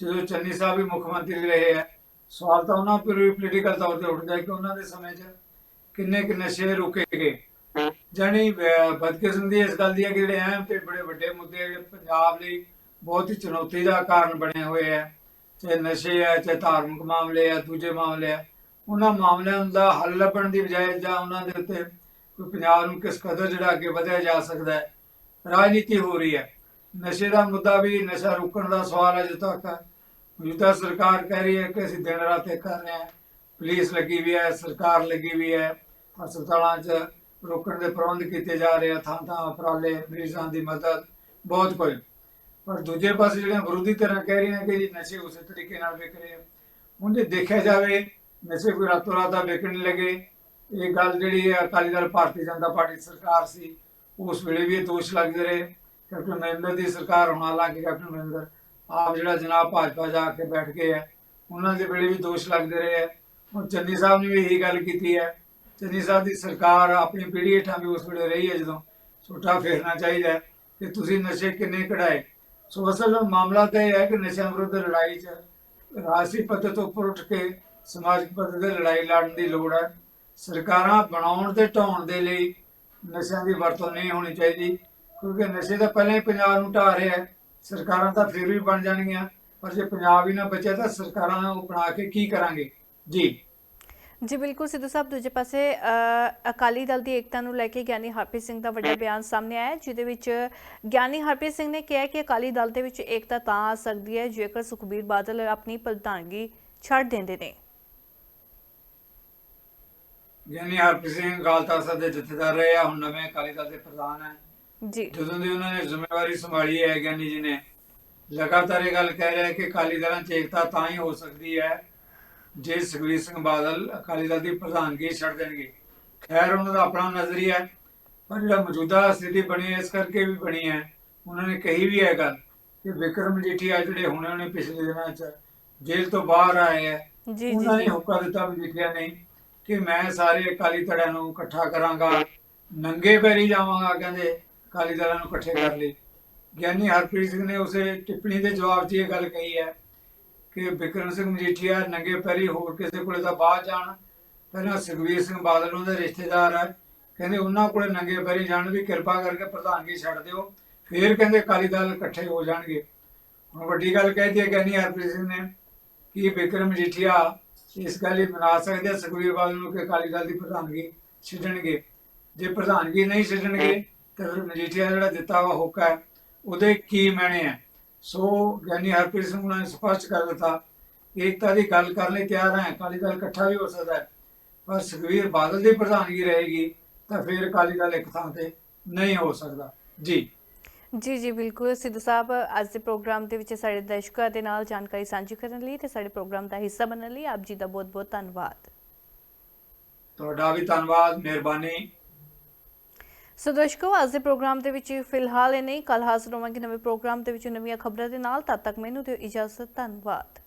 ਜਦੋਂ ਚੰਨੀ ਸਾਹਿਬ ਵੀ ਮੁੱਖ ਮੰਤਰੀ ਰਹੇ ਹੈ, ਸਵਾਲ ਤਾਂ ਉਹਨਾਂ ਪਰ ਵੀ ਪੋਲੀਟੀਕਲ ਤੌਰ ਤੇ ਉੱਠਦਾ ਕਿ ਉਹਨਾਂ ਦੇ ਸਮੇਂ 'ਚ ਕਿੰਨੇ ਕਿ ਨਸ਼ੇ ਰੁਕੇ ਗਏ। ਜਾਣੀ ਅਹ, ਬਦਕਿਸਮਤੀ ਇਸ ਗੱਲ ਦੀ ਹੈ ਕਿ ਜਿਹੜੇ ਅਹਿਮ ਤੇ ਬੜੇ ਵੱਡੇ ਮੁੱਦੇ ਜਿਹੜੇ ਪੰਜਾਬ ਲਈ ਬਹੁਤ ਹੀ ਚੁਣੌਤੀ ਦਾ ਕਾਰਨ ਬਣੇ ਹੋਏ ਹੈ ਚਾਹੇ ਨਸ਼ੇ ਹੈ ਚਾਹੇ ਧਾਰਮਿਕ ਮਾਮਲੇ ਹੈ ਦੂਜੇ ਮਾਮਲੇ ਹੈ ਉਹਨਾਂ ਮਾਮਲਿਆਂ ਦਾ ਹੱਲ ਲੱਭਣ ਦੀ ਬਜਾਏ ਜਾਂ ਉਹਨਾਂ ਦੇ ਉੱਤੇ ਕੋਈ ਪੰਜਾਬ ਨੂੰ ਕਿਸ ਕਦਰ ਜਿਹੜਾ ਅੱਗੇ ਵਧਿਆ ਜਾ ਸਕਦਾ ਹੈ ਰਾਜਨੀਤੀ ਹੋ ਰਹੀ ਹੈ। ਨਸ਼ੇ ਦਾ ਮੁੱਦਾ ਵੀ ਨਸ਼ਾ ਰੋਕਣ ਦਾ ਸਵਾਲ ਅਜੇ ਜਿੱਥੋਂ ਤੱਕ ਮੌਜੂਦਾ ਸਰਕਾਰ ਕਹਿ ਰਹੀ ਹੈ ਕਿ ਅਸੀਂ ਦਿਨ ਰਾਤ ਇਹ ਕਰ ਰਹੇ ਹਾਂ। ਪੁਲਿਸ ਲੱਗੀ ਵੀ ਹੈ ਸਰਕਾਰ ਲੱਗੀ ਵੀ ਹੈ। ਹਸਪਤਾਲਾਂ 'ਚ ਰੋਕਣ ਦੇ ਪ੍ਰਬੰਧ ਕੀਤੇ ਜਾ ਰਹੇ ਆ ਥਾਂ ਥਾਂ ਉਪਰਾਲੇ, ਮਰੀਜ਼ਾਂ ਦੀ ਮਦਦ, ਬਹੁਤ ਕੁਝ। ਪਰ ਦੂਜੇ ਪਾਸੇ ਜਿਹੜੀਆਂ ਵਿਰੋਧੀ ਧਿਰਾਂ ਕਹਿ ਰਹੀਆਂ ਕਿ ਜੀ ਨਸ਼ੇ ਉਸੇ ਤਰੀਕੇ ਨਾਲ ਵਿਕ ਰਹੇ ਆ। ਹੁਣ ਦੇਖਿਆ ਜਾਵੇ, ਨਸ਼ੇ ਕੋਈ ਰਾਤੋਂ ਰਾਤ ਦਾ ਵਿਕਣ ਲੱਗੇ। ਇਹ ਗੱਲ ਜਿਹੜੀ ਹੈ, ਅਕਾਲੀ ਦਲ, ਭਾਰਤੀ ਜਨਤਾ ਪਾਰਟੀ ਸਰਕਾਰ ਸੀ, ਉਸ ਵੇਲੇ ਵੀ ਇਹ ਦੋਸ਼ ਲੱਗਦੇ ਰਹੇ। ਕੈਪਟਨ ਮਹਿੰਦਰ ਦੀ ਸਰਕਾਰ ਹੁਣ ਹਾਲਾਂਕਿ ਕੈਪਟਨ ਮਹਿੰਦਰ। ਆਪ ਜਿਹੜਾ ਜਨਾਬ ਭਾਜਪਾ ਜਾ ਕੇ ਬੈਠ ਗਏ ਹੈ ਉਹਨਾਂ ਦੇ ਵੇਲੇ ਵੀ ਦੋਸ਼ ਲੱਗਦੇ ਰਹੇ ਹੈ ਹੁਣ ਚੰਨੀ ਸਾਹਿਬ ਨੇ ਵੀ ਇਹੀ ਗੱਲ ਕੀਤੀ ਹੈ ਚੰਨੀ ਸਾਹਿਬ ਦੀ ਸਰਕਾਰ ਆਪਣੀ ਪੀੜ੍ਹੀ ਹੇਠਾਂ ਵੀ ਉਸ ਵੇਲੇ ਰਹੀ ਹੈ ਜਦੋਂ ਛੋਟਾ ਫੇਰਨਾ ਚਾਹੀਦਾ ਹੈ ਕਿ ਤੁਸੀਂ ਨਸ਼ੇ ਕਿੰਨੇ ਕਢਾਏ। ਸੋ ਅਸਲ ਮਾਮਲਾ ਤਾਂ ਇਹ ਹੈ ਕਿ ਨਸ਼ਿਆਂ ਵਿਰੁੱਧ ਲੜਾਈ 'ਚ ਰਾਸ਼ਟਰੀ ਪੱਧਰ ਤੋਂ ਉੱਪਰ ਉੱਠ ਕੇ ਸਮਾਜਿਕ ਪੱਧਰ ਤੇ ਲੜਾਈ ਲੜਨ ਦੀ ਲੋੜ ਹੈ। ਸਰਕਾਰਾਂ ਬਣਾਉਣ ਤੇ ਢਾਉਣ ਦੇ ਲਈ ਨਸ਼ਿਆਂ ਦੀ ਵਰਤੋਂ ਨਹੀਂ ਹੋਣੀ ਚਾਹੀਦੀ, ਕਿਉਂਕਿ ਨਸ਼ੇ ਤਾਂ ਪਹਿਲਾਂ ਹੀ ਪੰਜਾਬ ਨੂੰ ਢਾ ਰਿਹਾ ਹੈ। ਸਰਕਾਰਾਂ ਤਾਂ ਫਿਰ ਵੀ ਬਣ ਜਾਣਗੀਆਂ, ਪਰ ਜੇ ਪੰਜਾਬ ਹੀ ਨਾ ਬਚਿਆ ਤਾਂ ਸਰਕਾਰਾਂ ਨੂੰ ਬਣਾ ਕੇ ਕੀ ਕਰਾਂਗੇ? ਜੀ। ਜੀ ਬਿਲਕੁਲ ਸਿੱਧੂ ਸਾਹਿਬ ਦੂਜੇ ਪਾਸੇ ਅਕਾਲੀ ਦਲ ਦੀ ਏਕਤਾ ਨੂੰ ਲੈ ਕੇ ਗਿਆਨੀ ਹਰਪ੍ਰੀਤ ਸਿੰਘ ਦਾ ਵੱਡਾ ਬਿਆਨ ਸਾਹਮਣੇ ਆਇਆ ਜਿਹਦੇ ਵਿੱਚ ਗਿਆਨੀ ਹਰਪ੍ਰੀਤ ਸਿੰਘ ਨੇ ਕਿਹਾ ਕਿ ਅਕਾਲੀ ਦਲ ਦੇ ਵਿੱਚ ਏਕਤਾ ਤਾਂ ਆ ਸਕਦੀ ਹੈ ਜੇਕਰ ਸੁਖਬੀਰ ਬਾਦਲ ਆਪਣੀ ਪ੍ਰਧਾਨਗੀ ਛੱਡ ਦਿੰਦੇ ਨੇ। ਗਿਆਨੀ ਹਰਪ੍ਰੀਤ ਸਿੰਘ ਤਖਤ ਸਾਹਿਬ ਦੇ ਜਥੇਦਾਰ ਰਹੇ ਆ ਹੁਣ ਨਵੇਂ ਅਕਾਲੀ ਦਲ ਦੇ ਪ੍ਰਧਾਨ ਹੈ। ਜੀ। ਜਦੋਂ ਦੀ ਉਹਨਾਂ ਨੇ ਜ਼ਿੰਮੇਵਾਰੀ ਸੰਭਾਲੀ ਹੈ ਗਿਆਨੀ ਜੀ ਨੇ ਲਗਾਤਾਰ ਇਹ ਗੱਲ ਕਹਿ ਰਿਹਾ ਕਿ ਅਕਾਲੀ ਦਲਾਂ 'ਚ ਏਕਤਾ ਤਾਂ ਹੀ ਹੋ ਸਕਦੀ ਹੈ ਜੇ ਸੁਖਬੀਰ ਸਿੰਘ ਬਾਦਲ ਅਕਾਲੀ ਦਲ ਦੀ ਪ੍ਰਧਾਨਗੀ ਛੱਡ ਦੇਣਗੇ ਖੈਰ ਉਹਨਾਂ ਦਾ ਆਪਣਾ ਨਜ਼ਰੀਆ ਹੈ ਪਰ ਜਿਹੜਾ ਮੌਜੂਦਾ ਸਥਿਤੀ ਬਣੀ ਹੈ ਇਸ ਕਰਕੇ ਵੀ ਬਣੀ ਹੈ ਉਹਨਾਂ ਨੇ ਕਹੀ ਵੀ ਹੈ ਗੱਲ ਕਿ ਵਿਕਰਮ ਮਜੀਠੀਆ ਜਿਹੜੇ ਹੁਣੇ ਹੁਣੇ ਪਿਛਲੇ ਦਿਨਾਂ 'ਚ ਜੇਲ੍ਹ ਤੋਂ ਬਾਹਰ ਆਏ ਹੈ ਜੀ ਜੀ ਉਹਨਾਂ ਨੇ ਹੁਕਮ ਦਿੱਤਾ ਮਜੀਠੀਆ ਨੇ ਕਿ ਮੈਂ ਸਾਰੇ ਅਕਾਲੀ ਧੜਿਆਂ ਨੂੰ ਇਕੱਠਾ ਕਰਾਂਗਾ ਨੰਗੇ ਪੈਰੀ ਜਾਵਾਂਗਾ ਕਹਿੰਦੇ ਅਕਾਲੀ ਦਲਾਂ ਨੂੰ ਇਕੱਠੇ ਕਰ ਲਈ। ਗਿਆਨੀ ਹਰਪ੍ਰੀਤ ਸਿੰਘ ਨੇ ਉਸੇ ਟਿੱਪਣੀ ਦੇ ਜਵਾਬ 'ਚ ਇਹ ਗੱਲ ਕਹੀ ਹੈ ਕਿ ਬਿਕਰਮ ਸਿੰਘ ਮਜੀਠੀਆ ਨੰਗੇ ਪੈਰੀ ਹੋਰ ਕਿਸੇ ਕੋਲੇ ਤਾਂ ਬਾਹਰ ਜਾਣ। ਪਹਿਲਾਂ ਸੁਖਵੀਰ ਸਿੰਘ ਬਾਦਲ ਉਹਦੇ ਰਿਸ਼ਤੇਦਾਰ ਹੈ ਕਹਿੰਦੇ ਉਹਨਾਂ ਕੋਲੇ ਨੰਗੇ ਪੈਰੀ ਜਾਣ ਵੀ ਕਿਰਪਾ ਕਰਕੇ ਪ੍ਰਧਾਨਗੀ ਛੱਡ ਦਿਓ। ਫੇਰ ਕਹਿੰਦੇ ਅਕਾਲੀ ਦਲ ਇਕੱਠੇ ਹੋ ਜਾਣਗੇ। ਹੁਣ ਵੱਡੀ ਗੱਲ ਕਹਿ ਹੈ ਕਹਿੰਦੀ ਹਰਪ੍ਰੀਤ ਸਿੰਘ ਨੇ ਕਿ ਬਿਕਰਮ ਮਜੀਠੀਆ ਇਸ ਗੱਲ ਹੀ ਮਨਾ ਸਕਦੇ ਆ, ਸੁਖਬੀਰ ਬਾਦਲ ਨੂੰ ਕਿ ਅਕਾਲੀ ਦਲ ਦੀ ਪ੍ਰਧਾਨਗੀ ਛੱਡਣਗੇ। ਜੇ ਪ੍ਰਧਾਨਗੀ ਨਹੀਂ ਛੱਡਣਗੇ, ਤਾਂ ਫਿਰ ਮਜੀਠੀਆ ਜਿਹੜਾ ਦਿੱਤਾ ਵਾ ਹੋਕਾ ਹੈ, ਉਹਦੇ ਕੀ ਮੈਨੇ ਹੈ ਸੋ ਗਿਆਨੀ ਹਰਪ੍ਰੀਤ ਸਿੰਘ ਨੇ ਸਪਸ਼ਟ ਕਰ ਦਿੱਤਾ ਏਕਤਾ ਦੀ ਗੱਲ ਕਰਨ ਲਈ ਤਿਆਰ ਹੈ ਅਕਾਲੀ ਦਲ ਇਕੱਠਾ ਵੀ ਹੋ ਸਕਦਾ ਹੈ ਪਰ ਸੁਖਬੀਰ ਬਾਦਲ ਦੀ ਪ੍ਰਧਾਨਗੀ ਰਹੇਗੀ ਤਾਂ ਫਿਰ ਅਕਾਲੀ ਦਲ ਇੱਕ ਥਾਂ ਤੇ ਨਹੀਂ ਹੋ ਸਕਦਾ। ਜੀ। ਜੀ ਜੀ ਬਿਲਕੁਲ। ਸਿੱਧੂ ਸਾਹਿਬ ਅੱਜ ਦੇ ਪ੍ਰੋਗਰਾਮ ਦੇ ਵਿੱਚ ਸਾਡੇ ਦਰਸ਼ਕਾਂ ਦੇ ਨਾਲ ਜਾਣਕਾਰੀ ਸਾਂਝੀ ਕਰਨ ਲਈ ਤੇ ਸਾਡੇ ਪ੍ਰੋਗਰਾਮ ਦਾ ਹਿੱਸਾ ਬਣਨ ਲਈ ਆਪ ਜੀ ਦਾ ਬਹੁਤ ਬਹੁਤ ਧੰਨਵਾਦ। ਤੁਹਾਡਾ ਵੀ ਧੰਨਵਾਦ ਮਿਹਰਬਾਨੀ। ਸੋ ਦਰਸ਼ਕੋ, ਅੱਜ ਦੇ ਪ੍ਰੋਗਰਾਮ ਦੇ ਵਿੱਚ ਫਿਲਹਾਲ ਇਹ ਨਹੀਂ ਕੱਲ ਹਾਜ਼ਰ ਹੋਵਾਂਗੇ ਨਵੇਂ ਪ੍ਰੋਗਰਾਮ ਦੇ ਵਿੱਚ ਨਵੀਆਂ ਖਬਰਾਂ ਦੇ ਨਾਲ। ਤਦ ਤੱਕ ਮੈਨੂੰ ਦਿਓ ਇਜਾਜ਼ਤ, ਧੰਨਵਾਦ।